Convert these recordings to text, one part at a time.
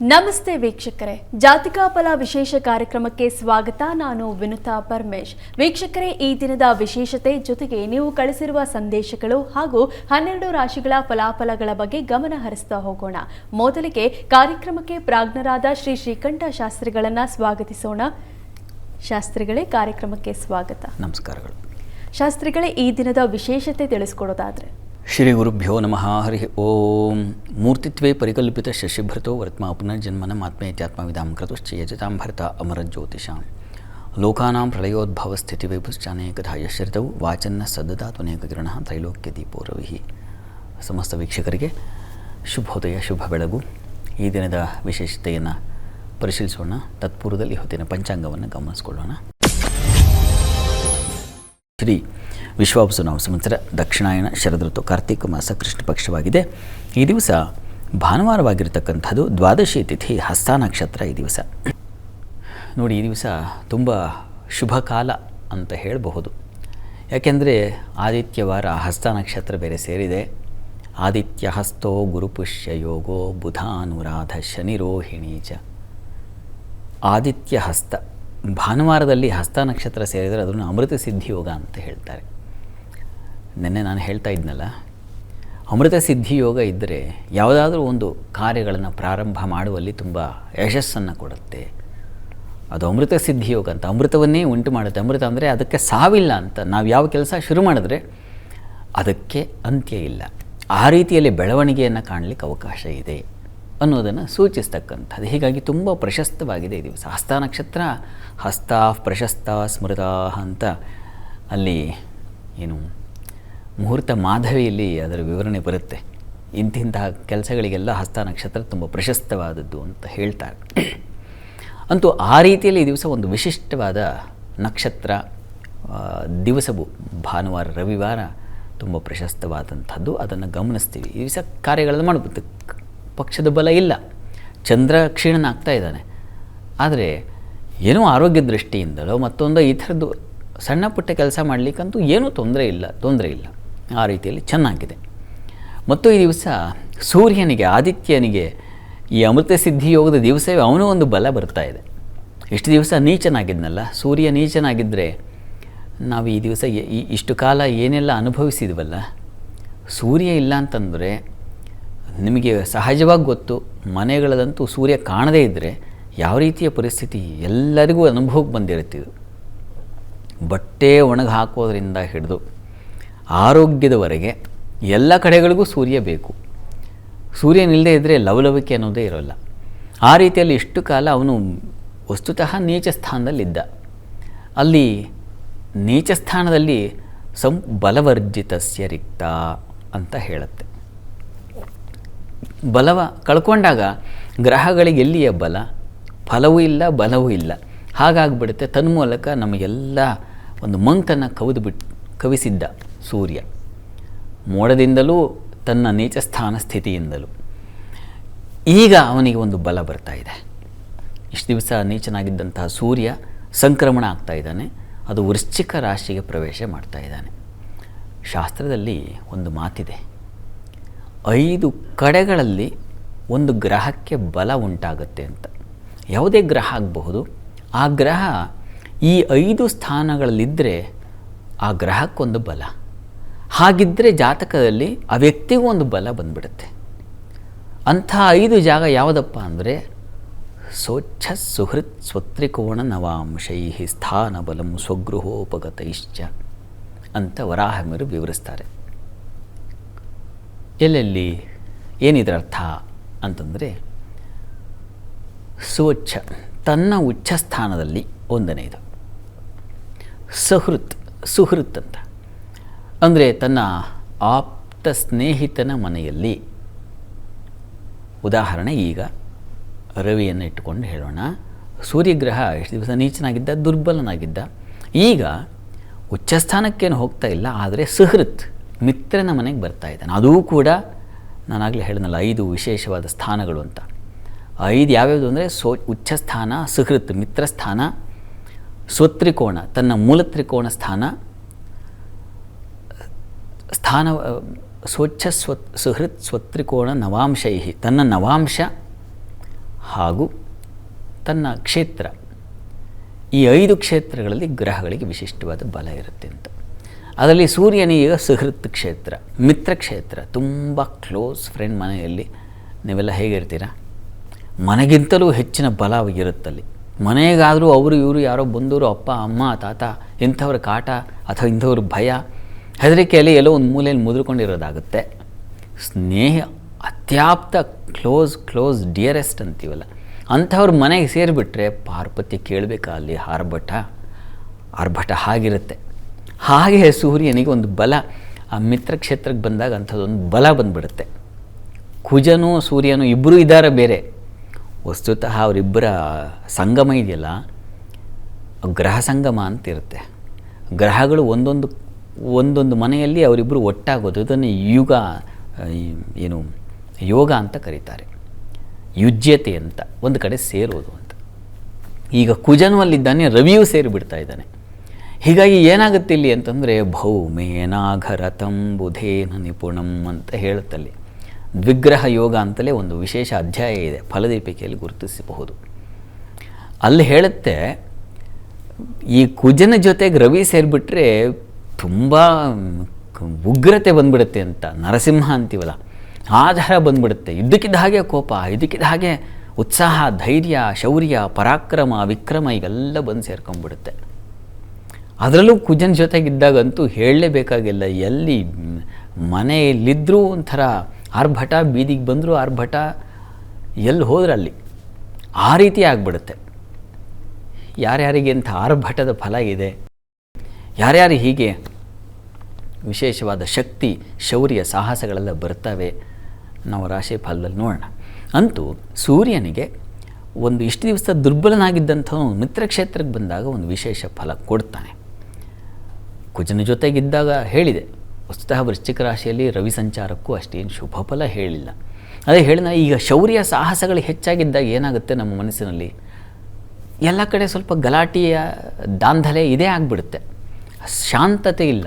ನಮಸ್ತೆ ವೀಕ್ಷಕರೇ. ಜಾತಿಕಾ ಫಲ ವಿಶೇಷ ಕಾರ್ಯಕ್ರಮಕ್ಕೆ ಸ್ವಾಗತ. ನಾನು ವಿನುತಾ ಪರಮೇಶ್. ವೀಕ್ಷಕರೇ ಈ ದಿನದ ವಿಶೇಷತೆ ಜೊತೆಗೆ ನೀವು ಕಳಿಸಿರುವ ಸಂದೇಶಗಳು ಹಾಗೂ ಹನ್ನೆರಡು ರಾಶಿಗಳ ಫಲಾಫಲಗಳ ಬಗ್ಗೆ ಗಮನ ಹರಿಸ್ತಾ ಹೋಗೋಣ. ಮೊದಲಿಗೆ ಕಾರ್ಯಕ್ರಮಕ್ಕೆ ಪ್ರಾಜ್ಞರಾದ ಶ್ರೀ ಶ್ರೀಕಂಠ ಶಾಸ್ತ್ರಿಗಳನ್ನ ಸ್ವಾಗತಿಸೋಣ. ಶಾಸ್ತ್ರಿಗಳೇ ಕಾರ್ಯಕ್ರಮಕ್ಕೆ ಸ್ವಾಗತ. ನಮಸ್ಕಾರಗಳು. ಶಾಸ್ತ್ರಿಗಳೇ ಈ ದಿನದ ವಿಶೇಷತೆ ತಿಳಿಸ್ಕೊಡೋದಾದ್ರೆ ಶ್ರೀ ಗುರುಭ್ಯೋ ನಮಃ, ಹರಿ ಓಂ. ಮೂರ್ತಿತ್ವೇ ಪರಿಕಲ್ಪಿತ ಶಶಿಭೃತೋ ವರ್ತ್ಮ ಪುನರ್ಜನ್ಮನ ಆತ್ಮೇತ್ಯಾತ್ಮವಿದಾಂ ಕೃತುಶ್ಚ ಯಜತಾಂ ಭರತ ಅಮರ ಜ್ಯೋತಿಷಾಂ ಲೋಕಾನಾಂ ಯಶ್ರಿತವು ವಾಚನ್ನ ಸದ್ದದಾತ್ವನೇಕ ಕಿರಣ ತ್ರೈಲೋಕ್ಯ ದೀಪೋ ರವಿಹಿ ಸಮಸ್ತ ವೀಕ್ಷಕರಿಗೆ ಶುಭೋದಯ, ಶುಭ ಬೆಳಗು. ಈ ದಿನದ ವಿಶೇಷತೆಯನ್ನು ಪರಿಶೀಲಿಸೋಣ. ತತ್ಪೂರ್ವದಲ್ಲಿ ಹೊತ್ತಿನ ಪಂಚಾಂಗವನ್ನು ಗಮನಿಸಿಕೊಳ್ಳೋಣ. ಶ್ರೀ ವಿಶ್ವಾವಸು ನಾವು ಸಂವತ್ಸರ ದಕ್ಷಿಣಾಯನ, ಶರದೃತು, ಕಾರ್ತಿಕ ಮಾಸ ಕೃಷ್ಣ ಪಕ್ಷವಾಗಿದೆ. ಈ ದಿವಸ ಭಾನುವಾರವಾಗಿರ್ತಕ್ಕಂಥದ್ದು ದ್ವಾದಶಿ ತಿಥಿ, ಹಸ್ತ ನಕ್ಷತ್ರ ಈ ದಿವಸ. ನೋಡಿ, ಈ ದಿವಸ ತುಂಬ ಶುಭ ಕಾಲ ಅಂತ ಹೇಳಬಹುದು. ಯಾಕೆಂದರೆ ಆದಿತ್ಯವಾರ ಹಸ್ತ ನಕ್ಷತ್ರ ಬೇರೆ ಸೇರಿದೆ. ಆದಿತ್ಯ ಹಸ್ತೋ ಗುರುಪುಷ್ಯ ಯೋಗೋ ಬುಧಾನುರಾಧ ಶನಿರೋಹಿಣೀಚ. ಆದಿತ್ಯ ಹಸ್ತ. ಭಾನುವಾರದಲ್ಲಿ ಹಸ್ತ ನಕ್ಷತ್ರ ಸೇರಿದರೆ ಅದನ್ನು ಅಮೃತ ಸಿದ್ಧಿ ಯೋಗ ಅಂತ ಹೇಳ್ತಾರೆ. ನಿನ್ನೆ ನಾನು ಹೇಳ್ತಾ ಇದ್ನಲ್ಲ, ಅಮೃತ ಸಿದ್ಧಿ ಯೋಗ ಇದ್ದರೆ ಯಾವುದಾದ್ರೂ ಒಂದು ಕಾರ್ಯಗಳನ್ನು ಪ್ರಾರಂಭ ಮಾಡುವಲ್ಲಿ ತುಂಬ ಯಶಸ್ಸನ್ನು ಕೊಡುತ್ತೆ. ಅದು ಅಮೃತ ಸಿದ್ಧಿ ಯೋಗ ಅಂತ, ಅಮೃತವನ್ನೇ ಉಂಟು ಮಾಡುತ್ತೆ. ಅಮೃತ ಅಂದರೆ ಅದಕ್ಕೆ ಸಾವಿಲ್ಲ ಅಂತ, ನಾವು ಯಾವ ಕೆಲಸ ಶುರು ಮಾಡಿದ್ರೆ ಅದಕ್ಕೆ ಅಂತ್ಯ ಇಲ್ಲ. ಆ ರೀತಿಯಲ್ಲಿ ಬೆಳವಣಿಗೆಯನ್ನು ಕಾಣಲಿಕ್ಕೆ ಅವಕಾಶ ಇದೆ. ಅನ್ನೋದನ್ನು ಸೂಚಿಸ್ತಕ್ಕಂಥದ್ದು. ಹೀಗಾಗಿ ತುಂಬ ಪ್ರಶಸ್ತವಾಗಿದೆ ಈ ದಿವಸ. ಹಸ್ತ ನಕ್ಷತ್ರ, ಹಸ್ತ ಪ್ರಶಸ್ತ ಸ್ಮೃತ ಅಂತ ಅಲ್ಲಿ ಏನು ಮುಹೂರ್ತ ಮಾಧವಿಯಲ್ಲಿ ಅದರ ವಿವರಣೆ ಬರುತ್ತೆ. ಇಂತಿಂತಹ ಕೆಲಸಗಳಿಗೆಲ್ಲ ಹಸ್ತ ನಕ್ಷತ್ರ ತುಂಬ ಪ್ರಶಸ್ತವಾದದ್ದು ಅಂತ ಹೇಳ್ತಾರೆ. ಅಂತೂ ಆ ರೀತಿಯಲ್ಲಿ ಈ ದಿವಸ ಒಂದು ವಿಶಿಷ್ಟವಾದ ನಕ್ಷತ್ರ ದಿವಸವು ಭಾನುವಾರ, ರವಿವಾರ ತುಂಬ ಪ್ರಶಸ್ತವಾದಂಥದ್ದು. ಅದನ್ನು ಗಮನಿಸ್ತೀವಿ. ಈ ದಿವಸ ಕಾರ್ಯಗಳನ್ನು ಮಾಡ್ಬೋದು ಕ- ಪಕ್ಷದ ಬಲ ಇಲ್ಲ. ಚಂದ್ರ ಕ್ಷೀಣನಾಗ್ತಾ ಇದ್ದಾನೆ. ಆದರೆ ಏನೋ ಆರೋಗ್ಯ ದೃಷ್ಟಿಯಿಂದಲೋ ಮತ್ತೊಂದು ಈ ಥರದ್ದು ಸಣ್ಣ ಪುಟ್ಟ ಕೆಲಸ ಮಾಡಲಿಕ್ಕಂತೂ ಏನೂ ತೊಂದರೆ ಇಲ್ಲ ತೊಂದರೆ ಇಲ್ಲ. ಆ ರೀತಿಯಲ್ಲಿ ಚೆನ್ನಾಗಿದೆ. ಮತ್ತು ಈ ದಿವಸ ಸೂರ್ಯನಿಗೆ, ಆದಿತ್ಯನಿಗೆ ಈ ಅಮೃತ ಸಿದ್ಧಿ ಯೋಗದ ದಿವಸವೇ ಅವನೂ ಒಂದು ಬಲ ಬರ್ತಾ ಇದೆ. ಇಷ್ಟು ದಿವಸ ನೀಚನಾಗಿದ್ನಲ್ಲ, ಸೂರ್ಯ ನೀಚನಾಗಿದ್ದರೆ ನಾವು ಈ ದಿವಸ ಇಷ್ಟು ಕಾಲ ಏನೆಲ್ಲ ಅನುಭವಿಸಿದ್ವಲ್ಲ? ಸೂರ್ಯ ಇಲ್ಲ ಅಂತಂದರೆ ನಿಮಗೆ ಸಹಜವಾಗಿ ಗೊತ್ತು ಮನೆಗಳದಂತೂ ಸೂರ್ಯ ಕಾಣದೇ ಇದ್ದರೆ ಯಾವ ರೀತಿಯ ಪರಿಸ್ಥಿತಿ ಎಲ್ಲರಿಗೂ ಅನುಭವಕ್ಕೆ ಬಂದಿರುತ್ತಿದ್ದು ಬಟ್ಟೆ ಒಣಗಿ ಹಾಕೋದ್ರಿಂದ ಹಿಡಿದು ಆರೋಗ್ಯದವರೆಗೆ ಎಲ್ಲ ಕಡೆಗಳಿಗೂ ಸೂರ್ಯ ಬೇಕು. ಸೂರ್ಯನಿಲ್ಲದೆ ಇದ್ದರೆ ಲವಲವಿಕೆ ಅನ್ನೋದೇ ಇರೋಲ್ಲ. ಆ ರೀತಿಯಲ್ಲಿ ಇಷ್ಟು ಕಾಲ ಅವನು ವಸ್ತುತಃ ನೀಚ ಸ್ಥಾನದಲ್ಲಿದ್ದ. ಅಲ್ಲಿ ನೀಚ ಸ್ಥಾನದಲ್ಲಿ ಸಂ ಬಲವರ್ಜಿತಸ್ಯ ರಿಕ್ತ ಅಂತ ಹೇಳುತ್ತೆ. ಬಲವ ಕಳ್ಕೊಂಡಾಗ ಗ್ರಹಗಳಿಗೆ ಎಲ್ಲಿಯ ಬಲ? ಫಲವೂ ಇಲ್ಲ, ಬಲವೂ ಇಲ್ಲ. ಹಾಗಾಗ್ಬಿಡುತ್ತೆ. ತನ್ಮೂಲಕ ನಮಗೆಲ್ಲ ಒಂದು ಮಂಕನ್ನು ಕವಿದು ಬಿಟ್ಟು ಕವಿಸಿದ್ದ ಸೂರ್ಯ. ಮೋಡದಿಂದಲೂ ತನ್ನ ನೀಚ ಸ್ಥಾನ ಸ್ಥಿತಿಯಿಂದಲೂ. ಈಗ ಅವನಿಗೆ ಒಂದು ಬಲ ಬರ್ತಾ ಇದೆ. ಇಷ್ಟು ದಿವಸ ನೀಚನಾಗಿದ್ದಂತಹ ಸೂರ್ಯ ಸಂಕ್ರಮಣ ಆಗ್ತಾ ಇದ್ದಾನೆ. ಅದು ವೃಶ್ಚಿಕ ರಾಶಿಗೆ ಪ್ರವೇಶ ಮಾಡ್ತಾ ಇದ್ದಾನೆ. ಶಾಸ್ತ್ರದಲ್ಲಿ ಒಂದು ಮಾತಿದೆ. ಐದು ಕಡೆಗಳಲ್ಲಿ ಒಂದು ಗ್ರಹಕ್ಕೆ ಬಲ ಉಂಟಾಗುತ್ತೆ ಅಂತ. ಯಾವುದೇ ಗ್ರಹ ಆಗಬಹುದು. ಆ ಗ್ರಹ ಈ ಐದು ಸ್ಥಾನಗಳಲ್ಲಿದ್ದರೆ ಆ ಗ್ರಹಕ್ಕೊಂದು ಬಲ. ಹಾಗಿದ್ದರೆ ಜಾತಕದಲ್ಲಿ ಆ ವ್ಯಕ್ತಿಗೂ ಒಂದು ಬಲ ಬಂದ್ಬಿಡುತ್ತೆ. ಅಂಥ ಐದು ಜಾಗ ಯಾವುದಪ್ಪ ಅಂದರೆ ಸ್ವಚ್ಛ ಸುಹೃತ್ ಸ್ವತ್ರಿಕೋಣ ನವಾಂಶೈ ಸ್ಥಾನ ಬಲಂ ಸ್ವಗೃಹೋಪಗತೈಶ್ಚ ಅಂತ ವರಾಹಮಿರು ವಿವರಿಸ್ತಾರೆ. ಎಲ್ಲೆಲ್ಲಿ ಏನಿದ್ರ ಅರ್ಥ ಅಂತಂದರೆ ಸ್ವಚ್ಛ, ತನ್ನ ಉಚ್ಚ ಸ್ಥಾನದಲ್ಲಿ ಒಂದನೇದು ಸಹೃತ್, ಸುಹೃತ್ ಅಂತ. ಅಂದರೆ ತನ್ನ ಆಪ್ತ ಸ್ನೇಹಿತನ ಮನೆಯಲ್ಲಿ. ಉದಾಹರಣೆ ಈಗ ರವಿಯನ್ನು ಇಟ್ಟುಕೊಂಡು ಹೇಳೋಣ. ಸೂರ್ಯಗ್ರಹ ಎಷ್ಟು ದಿವಸ ನೀಚನಾಗಿದ್ದ, ದುರ್ಬಲನಾಗಿದ್ದ. ಈಗ ಉಚ್ಚಸ್ಥಾನಕ್ಕೇನು ಹೋಗ್ತಾ ಇಲ್ಲ, ಆದರೆ ಸುಹೃತ್ ಮಿತ್ರನ ಮನೆಗೆ ಬರ್ತಾ ಇದ್ದಾನೆ. ಅದೂ ಕೂಡ ನಾನಾಗಲೇ ಹೇಳಿದ್ನಲ್ಲ, ಐದು ವಿಶೇಷವಾದ ಸ್ಥಾನಗಳು ಅಂತ. ಐದು ಯಾವ್ಯಾವುದು ಅಂದರೆ ಸೋ ಉಚ್ಚಸ್ಥಾನ ಸುಹೃತ್ ಮಿತ್ರಸ್ಥಾನ ಸ್ವತ್ರಿಕೋಣ ತನ್ನ ಮೂಲ ತ್ರಿಕೋಣ ಸ್ಥಾನ ಸ್ಥಾನ, ಸ್ವಚ್ಛ ಸ್ವ ಸುಹೃತ್ ಸ್ವತ್ರಿಕೋಣ ನವಾಂಶೈ ತನ್ನ ನವಾಂಶ ಹಾಗೂ ತನ್ನ ಕ್ಷೇತ್ರ. ಈ ಐದು ಕ್ಷೇತ್ರಗಳಲ್ಲಿ ಗ್ರಹಗಳಿಗೆ ವಿಶಿಷ್ಟವಾದ ಬಲ ಇರುತ್ತೆ ಅಂತ. ಅದರಲ್ಲಿ ಸೂರ್ಯನಿಗೆ ಸುಹೃತ್ ಕ್ಷೇತ್ರ, ಮಿತ್ರ ಕ್ಷೇತ್ರ, ತುಂಬ ಕ್ಲೋಸ್ ಫ್ರೆಂಡ್ ಮನೆಯಲ್ಲಿ. ನೀವೆಲ್ಲ ಹೇಗಿರ್ತೀರಾ? ಮನೆಗಿಂತಲೂ ಹೆಚ್ಚಿನ ಬಲ ಇರುತ್ತಲ್ಲಿ. ಮನೆಗಾದರೂ ಅವರು, ಇವರು ಯಾರೋ ಬಂದವರು, ಅಪ್ಪ, ಅಮ್ಮ, ತಾತ, ಇಂಥವ್ರ ಕಾಟ ಅಥವಾ ಇಂಥವ್ರ ಭಯ, ಹೆದರಿಕೆಯಲ್ಲಿ ಎಲ್ಲೋ ಒಂದು ಮೂಲೆಯಲ್ಲಿ ಮುದ್ರಿಕೊಂಡಿರೋದಾಗುತ್ತೆ. ಸ್ನೇಹ, ಅತ್ಯಾಪ್ತ ಕ್ಲೋಸ್ ಕ್ಲೋಸ್ ಡಿಯರೆಸ್ಟ್ ಅಂತೀವಲ್ಲ. ಅಂಥವ್ರ ಮನೆಗೆ ಸೇರಿಬಿಟ್ರೆ ಪಾರ್ಪತಿ ಕೇಳಬೇಕಾ ಅಲ್ಲಿ ಆರ್ಭಟ ಆರ್ಭಟ ಹಾಗಿರುತ್ತೆ. ಹಾಗೆ ಸೂರ್ಯನಿಗೆ ಒಂದು ಬಲ, ಆ ಮಿತ್ರ ಕ್ಷೇತ್ರಕ್ಕೆ ಬಂದಾಗ ಅಂಥದ್ದೊಂದು ಬಲ ಬಂದ್ಬಿಡುತ್ತೆ. ಕುಜನೂ ಸೂರ್ಯನೂ ಇಬ್ಬರೂ ಇದ್ದಾರೆ ಬೇರೆ. ವಸ್ತುತಃ ಅವರಿಬ್ಬರ ಸಂಗಮ ಇದೆಯಲ್ಲ ಗ್ರಹ ಸಂಗಮ ಅಂತ ಇರುತ್ತೆ ಗ್ರಹಗಳು ಒಂದೊಂದು ಒಂದೊಂದು ಮನೆಯಲ್ಲಿ ಅವರಿಬ್ಬರು ಒಟ್ಟಾಗೋದು. ಇದನ್ನು ಯುಗ, ಏನು, ಯೋಗ ಅಂತ ಕರೀತಾರೆ. ಯುಜ್ಯತೆ ಅಂತ, ಒಂದು ಕಡೆ ಸೇರೋದು ಅಂತ. ಈಗ ಕುಜನು ಅಲ್ಲಿದ್ದಾನೆ, ರವಿಯೂ ಸೇರಿಬಿಡ್ತಾ ಇದ್ದಾನೆ. ಹೀಗಾಗಿ ಏನಾಗುತ್ತೆ ಇಲ್ಲಿ ಅಂತಂದರೆ ಭೌಮೇನಾಘರತಂ ಬುಧೇನ ನಿಪುಣಂ ಅಂತ ಹೇಳುತ್ತಲ್ಲಿ. ದ್ವಿಗ್ರಹ ಯೋಗ ಅಂತಲೇ ಒಂದು ವಿಶೇಷ ಅಧ್ಯಾಯ ಇದೆ, ಫಲದೀಪಿಕೆಯಲ್ಲಿ ಗುರುತಿಸಬಹುದು. ಅಲ್ಲಿ ಹೇಳುತ್ತೆ, ಈ ಕುಜನ ಜೊತೆಗೆ ರವಿ ಸೇರಿಬಿಟ್ರೆ ತುಂಬ ಉಗ್ರತೆ ಬಂದ್ಬಿಡುತ್ತೆ ಅಂತ, ನರಸಿಂಹ ಅಂತೀವಲ್ಲ, ಆಧಾರ ಬಂದ್ಬಿಡುತ್ತೆ. ಇದ್ದಕ್ಕಿದ್ದ ಹಾಗೆ ಕೋಪ ಇದಕ್ಕಿದ್ದ ಹಾಗೆ ಉತ್ಸಾಹ, ಧೈರ್ಯ, ಶೌರ್ಯ, ಪರಾಕ್ರಮ, ವಿಕ್ರಮ ಇವೆಲ್ಲ ಬಂದು ಸೇರ್ಕೊಂಡ್ಬಿಡುತ್ತೆ. ಅದರಲ್ಲೂ ಕುಜನ್ ಜೊತೆಗಿದ್ದಾಗಂತೂ ಹೇಳಲೇಬೇಕಾಗಿಲ್ಲ. ಎಲ್ಲಿ ಮನೆಯಲ್ಲಿದ್ದರೂ ಒಂಥರ ಆರ್ಭಟ, ಬೀದಿಗೆ ಬಂದರೂ ಆರ್ಭಟ, ಎಲ್ಲಿ ಹೋದ್ರೆ ಅಲ್ಲಿ. ಆ ರೀತಿ ಆಗಿಬಿಡುತ್ತೆ. ಯಾರ್ಯಾರಿಗೆ ಇಂಥ ಆರ್ಭಟದ ಫಲ ಇದೆ? ಯಾರ್ಯಾರು ಹೀಗೆ ವಿಶೇಷವಾದ ಶಕ್ತಿ, ಶೌರ್ಯ, ಸಾಹಸಗಳೆಲ್ಲ ಬರ್ತವೆ? ನಾವು ರಾಶಿ ಫಲದಲ್ಲಿ ನೋಡೋಣ. ಅಂತೂ ಸೂರ್ಯನಿಗೆ ಒಂದು ಇಷ್ಟು ದಿವಸ ದುರ್ಬಲನಾಗಿದ್ದಂಥವನು ಮಿತ್ರಕ್ಷೇತ್ರಕ್ಕೆ ಬಂದಾಗ ಒಂದು ವಿಶೇಷ ಫಲ ಕೊಡ್ತಾನೆ. ಕುಜನ ಜೊತೆಗಿದ್ದಾಗ ಹೇಳಿದೆ, ವಸ್ತುತಃ ವೃಶ್ಚಿಕ ರಾಶಿಯಲ್ಲಿ ರವಿ ಸಂಚಾರಕ್ಕೂ ಅಷ್ಟೇನು ಶುಭ ಫಲ ಹೇಳಿಲ್ಲ. ಅದೇ ಹೇಳಿದ, ಈಗ ಶೌರ್ಯ ಸಾಹಸಗಳು ಹೆಚ್ಚಾಗಿದ್ದಾಗ ಏನಾಗುತ್ತೆ ನಮ್ಮ ಮನಸ್ಸಿನಲ್ಲಿ? ಎಲ್ಲ ಕಡೆ ಸ್ವಲ್ಪ ಗಲಾಟೆಯ ದಾಂಧಲೆ ಇದೇ ಆಗಿಬಿಡುತ್ತೆ. ಶಾಂತತೆ ಇಲ್ಲ.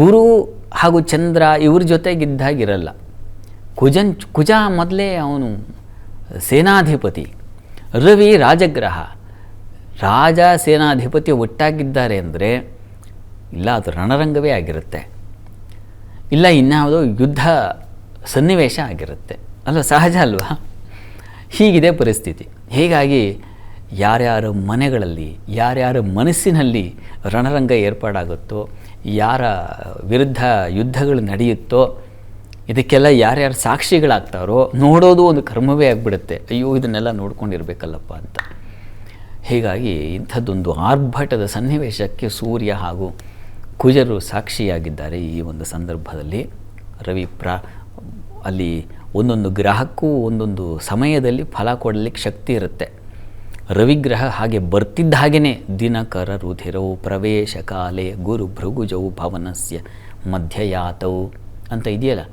ಗುರು ಹಾಗೂ ಚಂದ್ರ ಇವ್ರ ಜೊತೆಗಿದ್ದಾಗಿರಲ್ಲ ಕುಜನ್, ಕುಜ ಮೊದಲೇ ಅವನು ಸೇನಾಧಿಪತಿ, ರವಿ ರಾಜಗ್ರಹ. ರಾಜ ಸೇನಾಧಿಪತಿ ಒಟ್ಟಾಗಿದ್ದಾರೆ ಅಂದರೆ ಇಲ್ಲ, ಅದು ರಣರಂಗವೇ ಆಗಿರುತ್ತೆ. ಇಲ್ಲ, ಇನ್ಯಾವುದೋ ಯುದ್ಧ ಸನ್ನಿವೇಶ ಆಗಿರುತ್ತೆ. ಅಲ್ವ? ಸಹಜ ಅಲ್ವಾ? ಹೀಗಿದೆ ಪರಿಸ್ಥಿತಿ. ಹೀಗಾಗಿ ಯಾರ್ಯಾರ ಮನೆಗಳಲ್ಲಿ, ಯಾರ್ಯಾರ ಮನಸ್ಸಿನಲ್ಲಿ ರಣರಂಗ ಏರ್ಪಾಡಾಗುತ್ತೋ, ಯಾರ ವಿರುದ್ಧ ಯುದ್ಧಗಳು ನಡೆಯುತ್ತೋ, ಇದಕ್ಕೆಲ್ಲ ಯಾರ್ಯಾರು ಸಾಕ್ಷಿಗಳಾಗ್ತಾರೋ, ನೋಡೋದು ಒಂದು ಕರ್ಮವೇ ಆಗಿಬಿಡುತ್ತೆ. ಅಯ್ಯೋ, ಇದನ್ನೆಲ್ಲ ನೋಡ್ಕೊಂಡಿರ್ಬೇಕಲ್ಲಪ್ಪ ಅಂತ. ಹೀಗಾಗಿ ಇಂಥದ್ದೊಂದು ಆರ್ಭಟದ ಸನ್ನಿವೇಶಕ್ಕೆ ಸೂರ್ಯ ಹಾಗೂ ಕುಜರು ಸಾಕ್ಷಿಯಾಗಿದ್ದಾರೆ ಈ ಒಂದು ಸಂದರ್ಭದಲ್ಲಿ. ರವಿ ಪ್ರಾ, ಅಲ್ಲಿ ಒಂದೊಂದು ಗ್ರಹಕ್ಕೂ ಒಂದೊಂದು ಸಮಯದಲ್ಲಿ ಫಲ ಕೊಡಲಿಕ್ಕೆ ಶಕ್ತಿ ಇರುತ್ತೆ. ರವಿಗ್ರಹ ಹಾಗೆ ಬರ್ತಿದ್ದ ಹಾಗೆಯೇ ದಿನಕರ ರುಧಿರವು ಪ್ರವೇಶ ಕಾಲೆ ಗುರು ಭೃಗುಜವು ಭವನಸ್ಯ ಮಧ್ಯಯಾತವು ಅಂತ ಇದೆಯಲ್ಲ?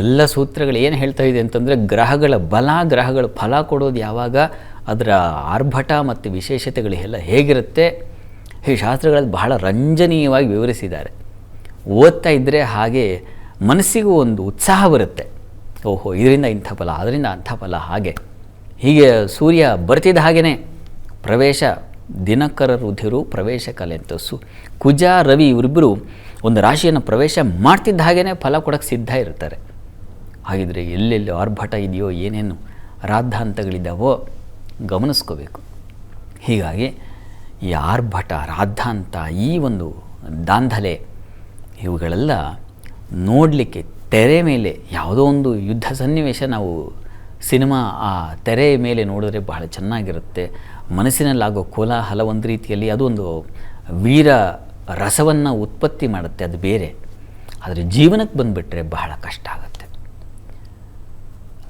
ಎಲ್ಲ ಸೂತ್ರಗಳು ಏನು ಹೇಳ್ತಾ ಇದೆ ಅಂತಂದರೆ ಗ್ರಹಗಳ ಬಲ, ಗ್ರಹಗಳ ಫಲ ಕೊಡೋದು ಯಾವಾಗ ಅದರ ಆರ್ಭಟ ಮತ್ತು ವಿಶೇಷತೆಗಳು ಎಲ್ಲ ಹೇಗಿರುತ್ತೆ? ಈ ಶಾಸ್ತ್ರಗಳಲ್ಲಿ ಬಹಳ ರಂಜನೀಯವಾಗಿ ವಿವರಿಸಿದ್ದಾರೆ. ಓದ್ತಾ ಇದ್ದರೆ ಹಾಗೆ ಮನಸ್ಸಿಗೂ ಒಂದು ಉತ್ಸಾಹ ಬರುತ್ತೆ. ಓಹೋ, ಇದರಿಂದ ಇಂಥ ಫಲ, ಅದರಿಂದ ಅಂಥ ಫಲ, ಹಾಗೆ. ಹೀಗೆ ಸೂರ್ಯ ಬರ್ತಿದ್ದ ಹಾಗೆಯೇ ಪ್ರವೇಶ, ದಿನಕರ ರುಧಿರು, ಪ್ರವೇಶ ಕಲೆ ಅಂತ ಸು ಕುಜ, ರವಿ ಇವರಿಬ್ಬರು ಒಂದು ರಾಶಿಯನ್ನು ಪ್ರವೇಶ ಮಾಡ್ತಿದ್ದ ಹಾಗೇ ಫಲ ಕೊಡೋಕ್ಕೆ ಸಿದ್ಧ ಇರ್ತಾರೆ. ಹಾಗಿದ್ರೆ ಎಲ್ಲೆಲ್ಲಿ ಆರ್ಭಟ ಇದೆಯೋ ಏನೇನು ರಾದ್ಧಾಂತಗಳಿದ್ದಾವೋ ಗಮನಿಸ್ಕೋಬೇಕು. ಹೀಗಾಗಿ ಈ ಆರ್ಭಟ ರಾದ್ಧಾಂತ ಈ ಒಂದು ದಾಂಧಲೆ, ಇವುಗಳೆಲ್ಲ ನೋಡಲಿಕ್ಕೆ ತೆರೆ ಮೇಲೆ ಯಾವುದೋ ಒಂದು ಯುದ್ಧ ಸನ್ನಿವೇಶ ನಾವು ಸಿನಿಮಾ ಆ ತೆರೆ ಮೇಲೆ ನೋಡಿದ್ರೆ ಬಹಳ ಚೆನ್ನಾಗಿರುತ್ತೆ. ಮನಸ್ಸಿನಲ್ಲಾಗೋ ಕೋಲಾಹಲ ಒಂದು ರೀತಿಯಲ್ಲಿ ಅದೊಂದು ವೀರ ರಸವನ್ನು ಉತ್ಪತ್ತಿ ಮಾಡುತ್ತೆ, ಅದು ಬೇರೆ. ಆದರೆ ಜೀವನಕ್ಕೆ ಬಂದುಬಿಟ್ರೆ ಬಹಳ ಕಷ್ಟ ಆಗುತ್ತೆ.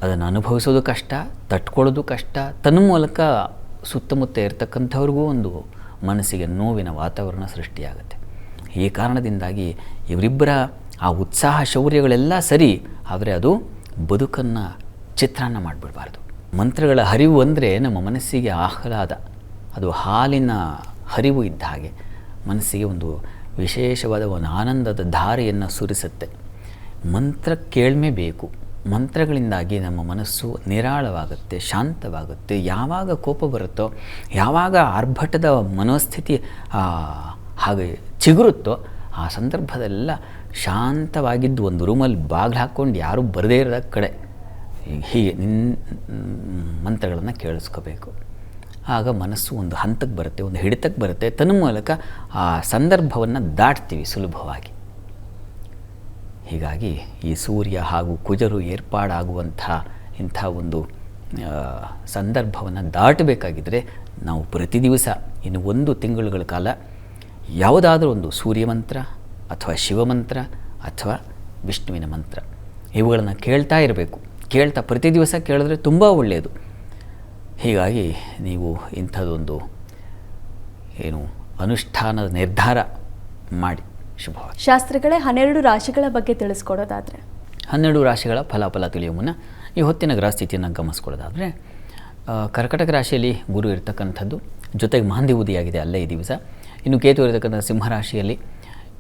ಅದನ್ನು ಅನುಭವಿಸೋದು ಕಷ್ಟ, ತಟ್ಕೊಳ್ಳೋದು ಕಷ್ಟ, ತನ್ನ ಮೂಲಕ ಸುತ್ತಮುತ್ತ ಇರತಕ್ಕಂಥವ್ರಿಗೂ ಒಂದು ಮನಸ್ಸಿಗೆ ನೋವಿನ ವಾತಾವರಣ ಸೃಷ್ಟಿಯಾಗುತ್ತೆ. ಈ ಕಾರಣದಿಂದಾಗಿ ಇವರಿಬ್ಬರ ಆ ಉತ್ಸಾಹ ಶೌರ್ಯಗಳೆಲ್ಲ ಸರಿ, ಆದರೆ ಅದು ಬದುಕನ್ನು ಚಿತ್ರಾನ್ನ ಮಾಡಿಬಿಡಬಾರ್ದು. ಮಂತ್ರಗಳ ಹರಿವು ಅಂದರೆ ನಮ್ಮ ಮನಸ್ಸಿಗೆ ಆಹ್ಲಾದ. ಅದು ಹಾಲಿನ ಹರಿವು ಇದ್ದ ಹಾಗೆ ಮನಸ್ಸಿಗೆ ಒಂದು ವಿಶೇಷವಾದ ಒಂದು ಆನಂದದ ಧಾರೆಯನ್ನು ಸುರಿಸುತ್ತೆ. ಮಂತ್ರ ಕೇಳ್ಮೆ ಬೇಕು. ಮಂತ್ರಗಳಿಂದಾಗಿ ನಮ್ಮ ಮನಸ್ಸು ನಿರಾಳವಾಗುತ್ತೆ, ಶಾಂತವಾಗುತ್ತೆ. ಯಾವಾಗ ಕೋಪ ಬರುತ್ತೋ, ಯಾವಾಗ ಆರ್ಭಟದ ಮನೋಸ್ಥಿತಿ ಹಾಗೆ ಚಿಗುರುತ್ತೋ, ಆ ಸಂದರ್ಭದೆಲ್ಲ ಶಾಂತವಾಗಿದ್ದು ಒಂದು ರೂಮಲ್ಲಿ ಬಾಗಿಲು ಹಾಕ್ಕೊಂಡು ಯಾರೂ ಬರದೇ ಇರೋದ ಕಡೆ ಹೀಗೆ ನಿನ್ ಮಂತ್ರಗಳನ್ನು ಕೇಳಿಸ್ಕೋಬೇಕು. ಆಗ ಮನಸ್ಸು ಒಂದು ಹಂತಕ್ಕೆ ಬರುತ್ತೆ, ಒಂದು ಹಿಡಿತಕ್ಕೆ ಬರುತ್ತೆ. ತನ್ನ ಮೂಲಕ ಆ ಸಂದರ್ಭವನ್ನು ದಾಟ್ತೀವಿ ಸುಲಭವಾಗಿ. ಹೀಗಾಗಿ ಈ ಸೂರ್ಯ ಹಾಗೂ ಕುಜರು ಏರ್ಪಾಡಾಗುವಂಥ ಇಂಥ ಒಂದು ಸಂದರ್ಭವನ್ನು ದಾಟಬೇಕಾಗಿದ್ದರೆ ನಾವು ಪ್ರತಿ ದಿವಸ ಇನ್ನು ಒಂದು ತಿಂಗಳುಗಳ ಕಾಲ ಯಾವುದಾದ್ರೂ ಒಂದು ಸೂರ್ಯ ಮಂತ್ರ ಅಥವಾ ಶಿವಮಂತ್ರ ಅಥವಾ ವಿಷ್ಣುವಿನ ಮಂತ್ರ ಇವುಗಳನ್ನು ಕೇಳ್ತಾ ಇರಬೇಕು. ಕೇಳ್ತಾ ಪ್ರತಿ ದಿವಸ ಕೇಳಿದ್ರೆ ತುಂಬ ಒಳ್ಳೆಯದು. ಹೀಗಾಗಿ ನೀವು ಇಂಥದ್ದೊಂದು ಏನು ಅನುಷ್ಠಾನದ ನಿರ್ಧಾರ ಮಾಡಿ. ಶುಭವಾಗಿ ಶಾಸ್ತ್ರಗಳೇ ಹನ್ನೆರಡು ರಾಶಿಗಳ ಬಗ್ಗೆ ತಿಳಿಸ್ಕೊಡೋದಾದ್ರೆ. ಹನ್ನೆರಡು ರಾಶಿಗಳ ಫಲಾಫಲ ತಿಳಿಯುವ ಮುನ್ನ ಈ ಹೊತ್ತಿನ ಗ್ರಹ ಸ್ಥಿತಿಯನ್ನು ಗಮನಿಸ್ಕೊಳ್ಳೋದಾದರೆ ಆ, ಕರ್ಕಟಕ ರಾಶಿಯಲ್ಲಿ ಗುರು ಇರತಕ್ಕಂಥದ್ದು ಜೊತೆಗೆ ಮಹಂದಿ ಉದಿಯಾಗಿದೆ ಅಲ್ಲೇ ಈ ದಿವಸ. ಇನ್ನು ಕೇತು ಇರತಕ್ಕಂಥ ಸಿಂಹರಾಶಿಯಲ್ಲಿ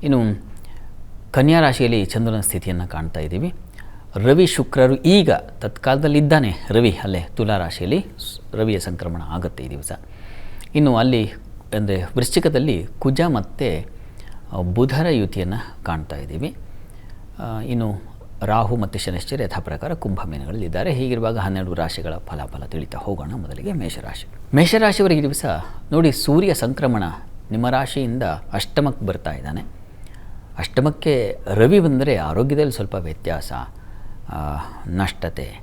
ಇನ್ನು ಕನ್ಯಾ ರಾಶಿಯಲ್ಲಿ ಚಂದ್ರನ ಸ್ಥಿತಿಯನ್ನು ಕಾಣ್ತಾ ಇದ್ದೀವಿ. ರವಿ ಶುಕ್ರರು ಈಗ ತತ್ಕಾಲದಲ್ಲಿ ಇದ್ದಾನೆ ರವಿ ಅಲ್ಲೇ ತುಲಾ ರಾಶಿಯಲ್ಲಿ ರವಿಯ ಸಂಕ್ರಮಣ ಆಗುತ್ತೆ ಈ ದಿವಸ. ಇನ್ನು ಅಲ್ಲಿ ಅಂದರೆ ವೃಶ್ಚಿಕದಲ್ಲಿ ಕುಜ ಮತ್ತು ಬುಧರ ಯುತಿಯನ್ನು ಕಾಣ್ತಾ ಇದ್ದೀವಿ. ಇನ್ನು ರಾಹು ಮತ್ತು ಶನಿಶ್ಚರ ಯಥಾ ಪ್ರಕಾರ ಕುಂಭಮೀನಗಳಲ್ಲಿದ್ದಾರೆ ಹೀಗಿರುವಾಗ ಹನ್ನೆರಡು ರಾಶಿಗಳ ಫಲಾಫಲ ತಿಳಿತಾ ಹೋಗೋಣ ಮೊದಲಿಗೆ ಮೇಷರಾಶಿ. ಮೇಷರಾಶಿಯವರಿಗೆ ದಿವಸ ನೋಡಿ, ಸೂರ್ಯ ಸಂಕ್ರಮಣ ನಿಮ್ಮ ರಾಶಿಯಿಂದ ಅಷ್ಟಮಕ್ಕೆ ಬರ್ತಾ ಇದ್ದಾನೆ. ಅಷ್ಟಮಕ್ಕೆ ರವಿ ಬಂದರೆ ಆರೋಗ್ಯದಲ್ಲಿ ಸ್ವಲ್ಪ ವ್ಯತ್ಯಾಸ ನಷ್ಟತೆ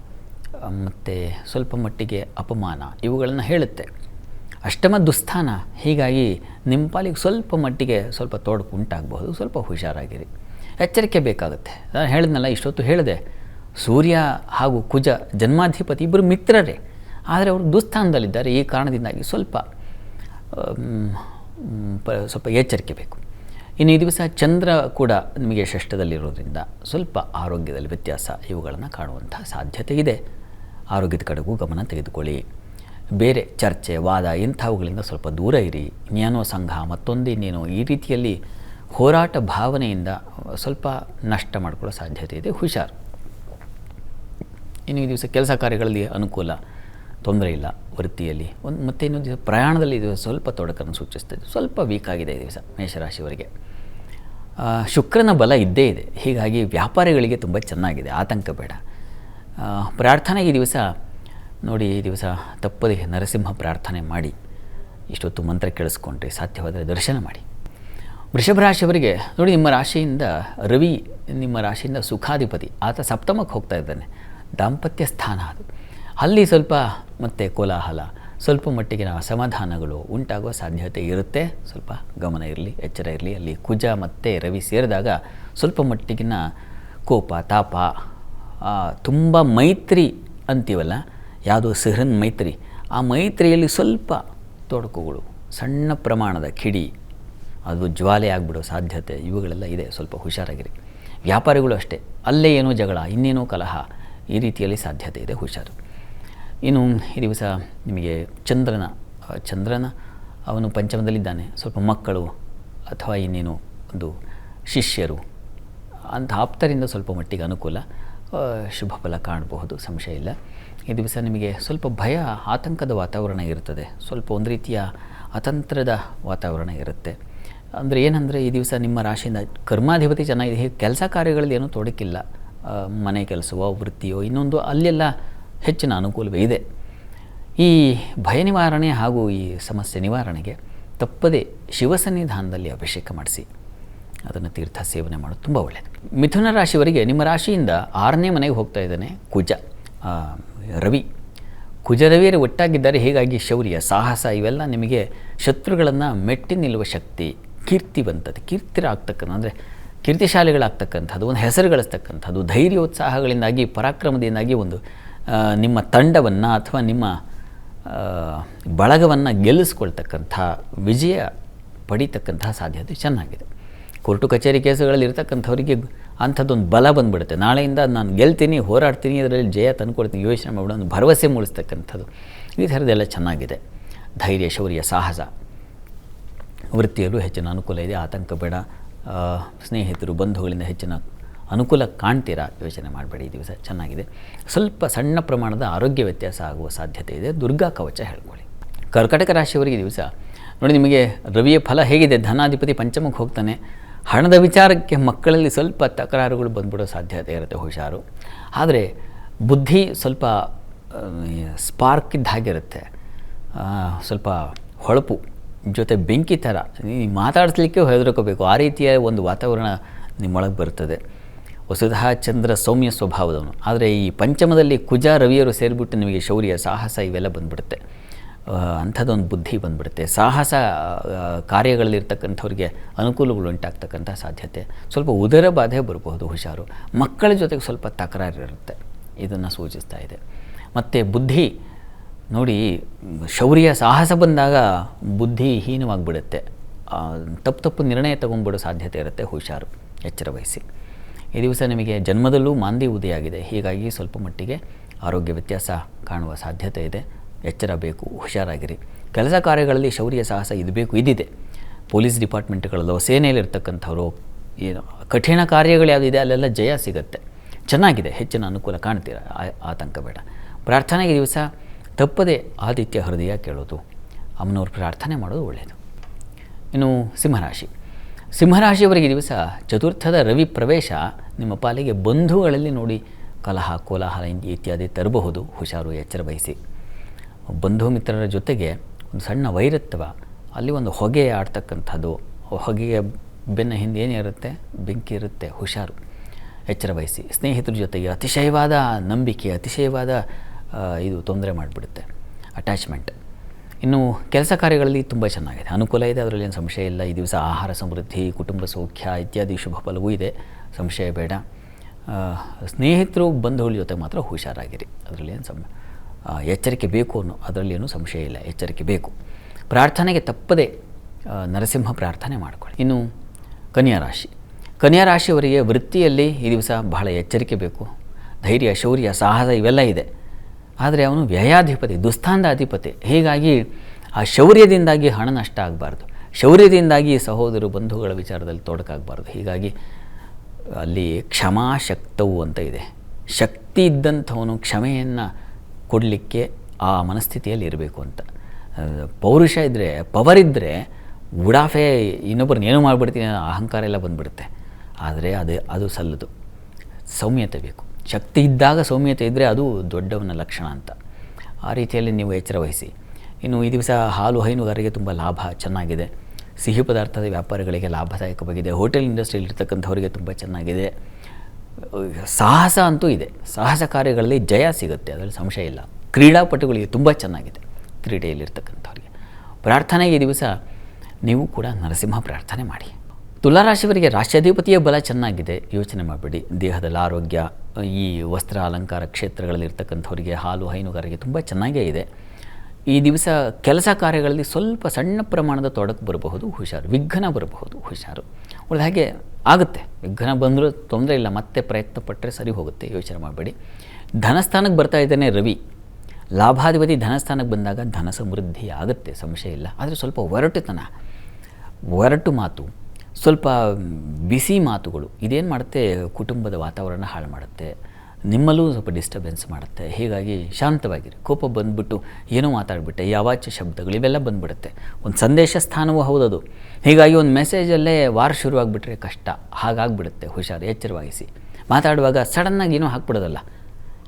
ಮತ್ತು ಸ್ವಲ್ಪ ಮಟ್ಟಿಗೆ ಅಪಮಾನ ಇವುಗಳನ್ನು ಹೇಳುತ್ತೆ. ಅಷ್ಟಮ ದುಸ್ಥಾನ ಹೀಗಾಗಿ ನಿಮ್ಮ ಪಾಲಿಗೆ ಸ್ವಲ್ಪ ಮಟ್ಟಿಗೆ ಸ್ವಲ್ಪ ತೊಡಕು ಉಂಟಾಗಬಹುದು ಸ್ವಲ್ಪ ಹುಷಾರಾಗಿರಿ. ಎಚ್ಚರಿಕೆ ಬೇಕಾಗುತ್ತೆ. ನಾನು ಹೇಳಿದ್ನಲ್ಲ, ಇಷ್ಟೊತ್ತು ಹೇಳಿದೆ, ಸೂರ್ಯ ಹಾಗೂ ಕುಜ ಜನ್ಮಾಧಿಪತಿ ಇಬ್ಬರು ಮಿತ್ರರೇ. ಆದರೆ ಅವರು ದುಸ್ಥಾನದಲ್ಲಿದ್ದಾರೆ, ಈ ಕಾರಣದಿಂದಾಗಿ ಸ್ವಲ್ಪ ಸ್ವಲ್ಪ ಎಚ್ಚರಿಕೆ ಬೇಕು. ಇನ್ನು ಈ ದಿವಸ ಚಂದ್ರ ಕೂಡ ನಿಮಗೆ ಷಷ್ಠದಲ್ಲಿರೋದ್ರಿಂದ ಸ್ವಲ್ಪ ಆರೋಗ್ಯದಲ್ಲಿ ವ್ಯತ್ಯಾಸ ಇವುಗಳನ್ನು ಕಾಣುವಂಥ ಸಾಧ್ಯತೆ ಇದೆ. ಆರೋಗ್ಯದ ಕಡೆಗೂ ಗಮನ ತೆಗೆದುಕೊಳ್ಳಿ. ಬೇರೆ ಚರ್ಚೆ, ವಾದ ಇಂಥವುಗಳಿಂದ ಸ್ವಲ್ಪ ದೂರ ಇರಿ. ಜ್ಞಾನೋ ಸಂಘ ಮತ್ತೊಂದು ಇನ್ನೇನೋ, ಈ ರೀತಿಯಲ್ಲಿ ಹೋರಾಟ ಭಾವನೆಯಿಂದ ಸ್ವಲ್ಪ ನಷ್ಟ ಮಾಡಿಕೊಳ್ಳೋ ಸಾಧ್ಯತೆ ಇದೆ, ಹುಷಾರು. ಇನ್ನು ಈ ದಿವಸ ಕೆಲಸ ಕಾರ್ಯಗಳಲ್ಲಿ ಅನುಕೂಲ, ತೊಂದರೆ ಇಲ್ಲ ವೃತ್ತಿಯಲ್ಲಿ. ಒಂದು ಮತ್ತೆ ಇನ್ನೊಂದು ದಿವಸ ಪ್ರಯಾಣದಲ್ಲಿ ಇದು ಸ್ವಲ್ಪ ತೊಡಕನ್ನು ಸೂಚಿಸ್ತದೆ ಸ್ವಲ್ಪ ವೀಕ್ ಆಗಿದೆ ಈ ದಿವಸ ಮೇಷರಾಶಿಯವರಿಗೆ. ಶುಕ್ರನ ಬಲ ಇದ್ದೇ ಇದೆ. ಹೀಗಾಗಿ ವ್ಯಾಪಾರಿಗಳಿಗೆ ತುಂಬ ಚೆನ್ನಾಗಿದೆ, ಆತಂಕ ಬೇಡ. ಪ್ರಾರ್ಥನೆ ಈ ದಿವಸ ನೋಡಿ ಈ ದಿವಸ ತಪ್ಪದೆ ನರಸಿಂಹ ಪ್ರಾರ್ಥನೆ ಮಾಡಿ, ಇಷ್ಟೊತ್ತು ಮಂತ್ರ ಕೇಳಿಸ್ಕೊಂಡ್ರೆ ಸಾಧ್ಯವಾದರೆ ದರ್ಶನ ಮಾಡಿ. ವೃಷಭ ರಾಶಿಯವರಿಗೆ ನೋಡಿ, ನಿಮ್ಮ ರಾಶಿಯಿಂದ ರವಿ, ನಿಮ್ಮ ರಾಶಿಯಿಂದ ಸುಖಾಧಿಪತಿ, ಆತ ಸಪ್ತಮಕ್ಕೆ ಹೋಗ್ತಾ ಇದ್ದಾನೆ. ದಾಂಪತ್ಯ ಸ್ಥಾನ ಅದು. ಅಲ್ಲಿ ಸ್ವಲ್ಪ ಮತ್ತೆ ಕೋಲಾಹಲ, ಸ್ವಲ್ಪ ಮಟ್ಟಿಗಿನ ಅಸಮಾಧಾನಗಳು ಉಂಟಾಗುವ ಸಾಧ್ಯತೆ ಇರುತ್ತೆ. ಸ್ವಲ್ಪ ಗಮನ ಇರಲಿ, ಎಚ್ಚರ ಇರಲಿ. ಅಲ್ಲಿ ಕುಜ ಮತ್ತು ರವಿ ಸೇರಿದಾಗ ಸ್ವಲ್ಪ ಮಟ್ಟಿಗಿನ ಕೋಪ, ತಾಪ ತುಂಬ ಮೈತ್ರಿ ಅಂತೀವಲ್ಲ ಯಾವುದೋ ಸಿಹ್ರನ್ ಮೈತ್ರಿ, ಆ ಮೈತ್ರಿಯಲ್ಲಿ ಸ್ವಲ್ಪ ತೊಡಕುಗಳು, ಸಣ್ಣ ಪ್ರಮಾಣದ ಕಿಡಿ, ಅದು ಜ್ವಾಲೆ ಆಗಿಬಿಡೋ ಸಾಧ್ಯತೆ ಇವುಗಳೆಲ್ಲ ಇದೆ, ಸ್ವಲ್ಪ ಹುಷಾರಾಗಿರಿ. ವ್ಯಾಪಾರಿಗಳು ಅಷ್ಟೇ, ಅಲ್ಲೇ ಏನೋ ಜಗಳ, ಇನ್ನೇನೋ ಕಲಹ, ಈ ರೀತಿಯಲ್ಲಿ ಸಾಧ್ಯತೆ ಇದೆ, ಹುಷಾರು. ಇನ್ನು ಈ ದಿವಸ ನಿಮಗೆ ಚಂದ್ರನ ಚಂದ್ರನ, ಅವನು ಪಂಚಮದಲ್ಲಿದ್ದಾನೆ, ಸ್ವಲ್ಪ ಮಕ್ಕಳು ಅಥವಾ ಇನ್ನೇನು ಒಂದು ಶಿಷ್ಯರು ಅಂತ ಆಪ್ತರಿಂದ ಸ್ವಲ್ಪ ಮಟ್ಟಿಗೆ ಅನುಕೂಲ ಶುಭ ಫಲ ಕಾಣಬಹುದು, ಸಂಶಯ ಇಲ್ಲ. ಈ ದಿವಸ ನಿಮಗೆ ಸ್ವಲ್ಪ ಭಯ, ಆತಂಕದ ವಾತಾವರಣ ಇರ್ತದೆ ಸ್ವಲ್ಪ ಒಂದು ರೀತಿಯ ಅತಂತ್ರದ ವಾತಾವರಣ ಇರುತ್ತೆ. ಅಂದರೆ ಏನಂದರೆ ಈ ದಿವಸ ನಿಮ್ಮ ರಾಶಿಯಿಂದ ಕರ್ಮಾಧಿಪತಿ ಚೆನ್ನಾಗಿದೆ ಕೆಲಸ ಕಾರ್ಯಗಳಲ್ಲಿ ಏನೂ ತೊಡಕಿಲ್ಲ. ಮನೆ ಕೆಲಸವೋ, ವೃತ್ತಿಯೋ, ಇನ್ನೊಂದು ಅಲ್ಲೆಲ್ಲ ಹೆಚ್ಚಿನ ಅನುಕೂಲವೇ ಇದೆ. ಈ ಭಯ ನಿವಾರಣೆ ಹಾಗೂ ಈ ಸಮಸ್ಯೆ ನಿವಾರಣೆಗೆ ತಪ್ಪದೇ ಶಿವಸನ್ನಿಧಾನದಲ್ಲಿ ಅಭಿಷೇಕ ಮಾಡಿಸಿ. ಅದನ್ನು ತೀರ್ಥ ಸೇವನೆ ಮಾಡೋದು ತುಂಬ ಒಳ್ಳೆಯದು ಮಿಥುನ ರಾಶಿವರಿಗೆ ನಿಮ್ಮ ರಾಶಿಯಿಂದ ಆರನೇ ಮನೆಗೆ ಹೋಗ್ತಾ ಇದ್ದಾನೆ ಕುಜ. ರವಿ ಕುಜರವಿಯರು ಒಟ್ಟಾಗಿದ್ದಾರೆ, ಹೀಗಾಗಿ ಶೌರ್ಯ, ಸಾಹಸ ಇವೆಲ್ಲ ನಿಮಗೆ ಶತ್ರುಗಳನ್ನು ಮೆಟ್ಟಿ ನಿಲ್ಲುವ ಶಕ್ತಿ ಕೀರ್ತಿವಂತತೆ ಕೀರ್ತಿರ ಆಗ್ತಕ್ಕಂಥ, ಅಂದರೆ ಕೀರ್ತಿಶಾಲಿಗಳಾಗ್ತಕ್ಕಂಥದ್ದು ಒಂದು ಹೆಸರು ಗಳಿಸ್ತಕ್ಕಂಥದ್ದು, ಧೈರ್ಯೋತ್ಸಾಹಗಳಿಂದಾಗಿ, ಪರಾಕ್ರಮದಿಂದಾಗಿ ಒಂದು ನಿಮ್ಮ ತಂಡವನ್ನು ಅಥವಾ ನಿಮ್ಮ ಬಳಗವನ್ನು ಗೆಲ್ಲಿಸ್ಕೊಳ್ತಕ್ಕಂಥ, ವಿಜಯ ಪಡೀತಕ್ಕಂತಹ ಸಾಧ್ಯತೆ ಚೆನ್ನಾಗಿದೆ. ಕೋರ್ಟು ಕಚೇರಿ ಕೇಸುಗಳಲ್ಲಿ ಇರ್ತಕ್ಕಂಥವರಿಗೆ ಅಂಥದ್ದೊಂದು ಬಲ ಬಂದ್ಬಿಡುತ್ತೆ. ನಾಳೆಯಿಂದ ನಾನು ಗೆಲ್ತೀನಿ, ಹೋರಾಡ್ತೀನಿ, ಅದರಲ್ಲಿ ಜಯ ತಂದುಕೊಡ್ತೀನಿ ಯೋಚನೆ ಮಾಡೋಣ ಒಂದು ಭರವಸೆ ಮೂಡಿಸ್ತಕ್ಕಂಥದ್ದು. ಈ ಥರದ್ದೆಲ್ಲ ಚೆನ್ನಾಗಿದೆ. ಧೈರ್ಯ, ಶೌರ್ಯ, ಸಾಹಸ. ವೃತ್ತಿಯಲ್ಲೂ ಹೆಚ್ಚಿನ ಅನುಕೂಲ ಇದೆ, ಆತಂಕ ಬೇಡ. ಸ್ನೇಹಿತರು, ಬಂಧುಗಳಿಂದ ಹೆಚ್ಚಿನ ಅನುಕೂಲ ಕಾಣ್ತೀರಾ? ಯೋಚನೆ ಮಾಡಬೇಡಿ, ಈ ದಿವಸ ಚೆನ್ನಾಗಿದೆ. ಸ್ವಲ್ಪ ಸಣ್ಣ ಪ್ರಮಾಣದ ಆರೋಗ್ಯ ವ್ಯತ್ಯಾಸ ಆಗುವ ಸಾಧ್ಯತೆ ಇದೆ. ದುರ್ಗಾ ಕವಚ ಹೇಳ್ಕೊಳ್ಳಿ. ಕರ್ಕಟಕ ರಾಶಿಯವರಿಗೆ ದಿವಸ ನೋಡಿ ನಿಮಗೆ ರವಿಯ ಫಲ ಹೇಗಿದೆ? ಧನಾಧಿಪತಿ ಪಂಚಮಕ್ಕೆ ಹೋಗ್ತಾನೆ. ಹಣದ ವಿಚಾರಕ್ಕೆ ಮಕ್ಕಳಲ್ಲಿ ಸ್ವಲ್ಪ ತಕರಾರುಗಳು ಬಂದ್ಬಿಡೋ ಸಾಧ್ಯತೆ ಇರುತ್ತೆ ಹುಷಾರು. ಆದರೆ ಬುದ್ಧಿ ಸ್ವಲ್ಪ ಸ್ಪಾರ್ಕ್ ಇದ್ದ ಹಾಗಿರುತ್ತೆ. ಸ್ವಲ್ಪ ಹೊಳಪು, ಜೊತೆ ಬೆಂಕಿ ಥರ. ಮಾತಾಡಿಸ್ಲಿಕ್ಕೆ ಹೆದರ್ಕೋಬೇಕು. ಆ ರೀತಿಯ ಒಂದು ವಾತಾವರಣ ನಿಮ್ಮೊಳಗೆ ಬರ್ತದೆ. ವಸುಧಾ ಚಂದ್ರ ಸೌಮ್ಯ ಸ್ವಭಾವದವನು. ಆದರೆ ಈ ಪಂಚಮದಲ್ಲಿ ಕುಜ ರವಿಯರು ಸೇರಿಬಿಟ್ಟು ನಿಮಗೆ ಶೌರ್ಯ, ಸಾಹಸ ಇವೆಲ್ಲ ಬಂದ್ಬಿಡುತ್ತೆ. ಅಂಥದ್ದೊಂದು ಬುದ್ಧಿ ಬಂದ್ಬಿಡುತ್ತೆ. ಸಾಹಸ ಕಾರ್ಯಗಳಲ್ಲಿರ್ತಕ್ಕಂಥವ್ರಿಗೆ ಅನುಕೂಲಗಳು ಉಂಟಾಗ್ತಕ್ಕಂಥ ಸಾಧ್ಯತೆ. ಸ್ವಲ್ಪ ಉದರ ಬಾಧೆ ಬರಬಹುದು ಹುಷಾರು. ಮಕ್ಕಳ ಜೊತೆಗೆ ಸ್ವಲ್ಪ ತಕರಾರಿರುತ್ತೆ ಇದನ್ನು ಸೂಚಿಸ್ತಾ ಇದೆ. ಮತ್ತು ಬುದ್ಧಿ, ನೋಡಿ, ಶೌರ್ಯ, ಸಾಹಸ ಬಂದಾಗ ಬುದ್ಧಿ ಹೀನವಾಗಿಬಿಡುತ್ತೆ. ತಪ್ಪು ತಪ್ಪು ನಿರ್ಣಯ ತಗೊಂಡ್ಬಿಡೋ ಸಾಧ್ಯತೆ ಇರುತ್ತೆ ಹುಷಾರು, ಎಚ್ಚರ ವಹಿಸಿ. ಈ ದಿವಸ ನಿಮಗೆ ಜನ್ಮದಲ್ಲೂ ಮಾಂದಿ ಉದಯ ಆಗಿದೆ. ಹೀಗಾಗಿ ಸ್ವಲ್ಪ ಮಟ್ಟಿಗೆ ಆರೋಗ್ಯ ವ್ಯತ್ಯಾಸ ಕಾಣುವ ಸಾಧ್ಯತೆ ಇದೆ. ಎಚ್ಚರ ಬೇಕು ಹುಷಾರಾಗಿರಿ. ಕೆಲಸ ಕಾರ್ಯಗಳಲ್ಲಿ ಶೌರ್ಯ, ಸಾಹಸ ಇದು ಬೇಕು, ಇದಿದೆ. ಪೊಲೀಸ್ ಡಿಪಾರ್ಟ್ಮೆಂಟ್ಗಳಲ್ಲೋ ಸೇನೆಯಲ್ಲಿರ್ತಕ್ಕಂಥವ್ರು, ಏನು, ಕಠಿಣ ಕಾರ್ಯಗಳು ಯಾವುದಿದೆ ಅಲ್ಲೆಲ್ಲ ಜಯ ಸಿಗುತ್ತೆ. ಚೆನ್ನಾಗಿದೆ, ಹೆಚ್ಚಿನ ಅನುಕೂಲ ಕಾಣ್ತೀರ? ಆತಂಕ ಬೇಡ. ಪ್ರಾರ್ಥನೆಗೆ ದಿವಸ ತಪ್ಪದೆ ಆದಿತ್ಯ ಹೃದಯ ಕೇಳೋದು, ಅಮ್ಮನವ್ರು ಪ್ರಾರ್ಥನೆ ಮಾಡೋದು ಒಳ್ಳೆಯದು ಇನ್ನು ಸಿಂಹರಾಶಿ. ಸಿಂಹರಾಶಿಯವರಿಗೆ ದಿವಸ ಚತುರ್ಥದ ರವಿ ಪ್ರವೇಶ ನಿಮ್ಮ ಪಾಲಿಗೆ ಬಂಧುಗಳಲ್ಲಿ ನೋಡಿ ಕಲಹ, ಕೋಲಾಹಲ ಇತ್ಯಾದಿ ತರಬಹುದು. ಹುಷಾರು, ಎಚ್ಚರ ವಹಿಸಿ. ಬಂಧು ಮಿತ್ರರ ಜೊತೆಗೆ ಒಂದು ಸಣ್ಣ ವೈರತ್ವ ಅಲ್ಲಿ ಒಂದು ಹೊಗೆ ಆಡ್ತಕ್ಕಂಥದ್ದು. ಹೊಗೆಯ ಬೆನ್ನ ಹಿಂದೆ ಏನಿರುತ್ತೆ ಬೆಂಕಿ ಇರುತ್ತೆ ಹುಷಾರು. ಎಚ್ಚರ ವಹಿಸಿ. ಸ್ನೇಹಿತರ ಜೊತೆಗೆ ಅತಿಶಯವಾದ ನಂಬಿಕೆ ಅತಿಶಯವಾದ ಇದು ತೊಂದರೆ ಮಾಡಿಬಿಡುತ್ತೆ. ಅಟ್ಯಾಚ್ಮೆಂಟ್ ಇನ್ನು ಕೆಲಸ ಕಾರ್ಯಗಳಲ್ಲಿ ತುಂಬ ಚೆನ್ನಾಗಿದೆ. ಅನುಕೂಲ ಇದೆ ಅದರಲ್ಲಿ ಏನು ಸಂಶಯ ಇಲ್ಲ. ಈ ದಿವಸ ಆಹಾರ ಸಮೃದ್ಧಿ ಕುಟುಂಬ ಸೌಖ್ಯ ಇತ್ಯಾದಿ ಶುಭ ಫಲವೂ ಇದೆ. ಸಂಶಯ ಬೇಡ. ಸ್ನೇಹಿತರು ಬಂಧುಗಳ ಜೊತೆ ಮಾತ್ರ ಹುಷಾರಾಗಿರಿ. ಅದರಲ್ಲಿ ಏನು ಸಂ ಆ, ಎಚ್ಚರಿಕೆ ಬೇಕು ಅನ್ನೋ ಅದರಲ್ಲಿ ಏನೂ ಸಂಶಯ ಇಲ್ಲ, ಎಚ್ಚರಿಕೆ ಬೇಕು. ಪ್ರಾರ್ಥನೆಗೆ ತಪ್ಪದೆ ನರಸಿಂಹ ಪ್ರಾರ್ಥನೆ ಮಾಡಿಕೊಳ್ಳಿ. ಇನ್ನು ಕನ್ಯಾ ರಾಶಿ. ಕನ್ಯಾ ರಾಶಿಯವರಿಗೆ ವೃತ್ತಿಯಲ್ಲಿ ಈ ದಿವಸ ಬಹಳ ಎಚ್ಚರಿಕೆ ಬೇಕು. ಧೈರ್ಯ, ಶೌರ್ಯ, ಸಾಹಸ ಇವೆಲ್ಲ ಇದೆ. ಆದರೆ ಅವನು ವ್ಯಯಾಧಿಪತಿ ದುಸ್ಥಾನದ ಅಧಿಪತಿ ಹೀಗಾಗಿ ಆ ಶೌರ್ಯದಿಂದಾಗಿ ಹಣ ನಷ್ಟ ಆಗಬಾರ್ದು. ಶೌರ್ಯದಿಂದಾಗಿ ಸಹೋದರ ಬಂಧುಗಳ ವಿಚಾರದಲ್ಲಿ ತೊಡಕಾಗಬಾರ್ದು. ಹೀಗಾಗಿ ಅಲ್ಲಿ ಕ್ಷಮಾಶಕ್ತವು ಅಂತ ಇದೆ. ಶಕ್ತಿ ಇದ್ದಂಥವನು ಕ್ಷಮೆಯನ್ನು ಕೊಡಲಿಕ್ಕೆ ಆ ಮನಸ್ಥಿತಿಯಲ್ಲಿ ಇರಬೇಕು ಅಂತ. ಪೌರುಷ ಇದ್ದರೆ ಪವರ್ ಇದ್ದರೆ ಉಡಾಫೆ ಇನ್ನೊಬ್ಬರನ್ನ ಏನೋ ಮಾಡಿಬಿಡ್ತೀನಿ ಅಹಂಕಾರ ಎಲ್ಲ ಬಂದ್ಬಿಡುತ್ತೆ. ಆದರೆ ಅದು ಅದು ಸಲ್ಲದು. ಸೌಮ್ಯತೆ ಬೇಕು. ಶಕ್ತಿ ಇದ್ದಾಗ ಸೌಮ್ಯತೆ ಇದ್ದರೆ ಅದು ದೊಡ್ಡವನ ಲಕ್ಷಣ ಅಂತ. ಆ ರೀತಿಯಲ್ಲಿ ನೀವು ಎಚ್ಚರ ವಹಿಸಿ. ಇನ್ನು ಈ ದಿವಸ ಹಾಲು ಹೈನುಗಾರಿಗೆ ತುಂಬ ಲಾಭ, ಚೆನ್ನಾಗಿದೆ. ಸಿಹಿ ಪದಾರ್ಥದ ವ್ಯಾಪಾರಿಗಳಿಗೆ ಲಾಭದಾಯಕವಾಗಿದೆ. ಹೋಟೆಲ್ ಇಂಡಸ್ಟ್ರಿಯಲ್ಲಿ ಇರ್ತಕ್ಕಂಥವರಿಗೆ ತುಂಬ ಚೆನ್ನಾಗಿದೆ. ಸಾಹಸ ಅಂತೂ ಇದೆ. ಸಾಹಸ ಕಾರ್ಯಗಳಲ್ಲಿ ಜಯ ಸಿಗುತ್ತೆ, ಅದರಲ್ಲಿ ಸಂಶಯ ಇಲ್ಲ. ಕ್ರೀಡಾಪಟುಗಳಿಗೆ ತುಂಬ ಚೆನ್ನಾಗಿದೆ ಕ್ರೀಡೆಯಲ್ಲಿರ್ತಕ್ಕಂಥವ್ರಿಗೆ. ಪ್ರಾರ್ಥನೆ ಈ ದಿವಸ ನೀವು ಕೂಡ ನರಸಿಂಹ ಪ್ರಾರ್ಥನೆ ಮಾಡಿ. ತುಲಾರಾಶಿಯವರಿಗೆ ರಾಷ್ಟ್ರಾಧಿಪತಿಯ ಬಲ ಚೆನ್ನಾಗಿದೆ. ಯೋಚನೆ ಮಾಡಬೇಡಿ. ದೇಹದಲ್ಲಿ ಆರೋಗ್ಯ, ಈ ವಸ್ತ್ರ ಅಲಂಕಾರ ಕ್ಷೇತ್ರಗಳಲ್ಲಿ ಇರ್ತಕ್ಕಂಥವರಿಗೆ ಹಾಲು, ಹೈನುಗಾರಿಕೆ ತುಂಬ ಚೆನ್ನಾಗೇ ಇದೆ. ಈ ದಿವಸ ಕೆಲಸ ಕಾರ್ಯಗಳಲ್ಲಿ ಸ್ವಲ್ಪ ಸಣ್ಣ ಪ್ರಮಾಣದ ತೊಡಕು ಬರಬಹುದು, ಹುಷಾರು, ವಿಘ್ನ ಬರಬಹುದು, ಹುಷಾರು. ಉಳಿದ ಹಾಗೆ ಆಗುತ್ತೆ. ವಿಘ್ನ ಬಂದರೂ ತೊಂದರೆ ಇಲ್ಲ, ಮತ್ತೆ ಪ್ರಯತ್ನ ಪಟ್ಟರೆ ಸರಿ ಹೋಗುತ್ತೆ, ಯೋಚನೆ ಮಾಡಬೇಡಿ. ಧನಸ್ಥಾನಕ್ಕೆ ಬರ್ತಾ ಇದ್ದಾನೆ ರವಿ. ಲಾಭಾಧಿಪತಿ ಧನಸ್ಥಾನಕ್ಕೆ ಬಂದಾಗ ಧನ ಸಮೃದ್ಧಿ ಆಗುತ್ತೆ, ಸಂಶಯ ಇಲ್ಲ. ಆದರೆ ಸ್ವಲ್ಪ ಒರಟುತನ, ಒರಟು ಮಾತು, ಸ್ವಲ್ಪ ಬಿಸಿ ಮಾತುಗಳು, ಇದೇನು ಮಾಡುತ್ತೆ, ಕುಟುಂಬದ ವಾತಾವರಣ ಹಾಳು ಮಾಡುತ್ತೆ. ನಿಮ್ಮಲ್ಲೂ ಸ್ವಲ್ಪ ಡಿಸ್ಟರ್ಬೆನ್ಸ್ ಮಾಡುತ್ತೆ. ಹೀಗಾಗಿ ಶಾಂತವಾಗಿರಿ. ಕೋಪ ಬಂದುಬಿಟ್ಟು ಏನೋ ಮಾತಾಡಿಬಿಟ್ಟೆ. ಯಾವಾಚ ಶಬ್ದಗಳು ಇವೆಲ್ಲ ಬಂದುಬಿಡುತ್ತೆ. ಒಂದು ಸಂದೇಶ ಸ್ಥಾನವೂ ಹೌದದು. ಹೀಗಾಗಿ ಒಂದು ಮೆಸೇಜಲ್ಲೇ ವಾರ ಶುರುವಾಗಿಬಿಟ್ರೆ ಕಷ್ಟ. ಹಾಗಾಗ್ಬಿಡುತ್ತೆ. ಹುಷಾರು, ಎಚ್ಚರವಾಗಿಸಿ. ಮಾತಾಡುವಾಗ ಸಡನ್ನಾಗಿ ಏನೋ ಹಾಕ್ಬಿಡೋದಲ್ಲ.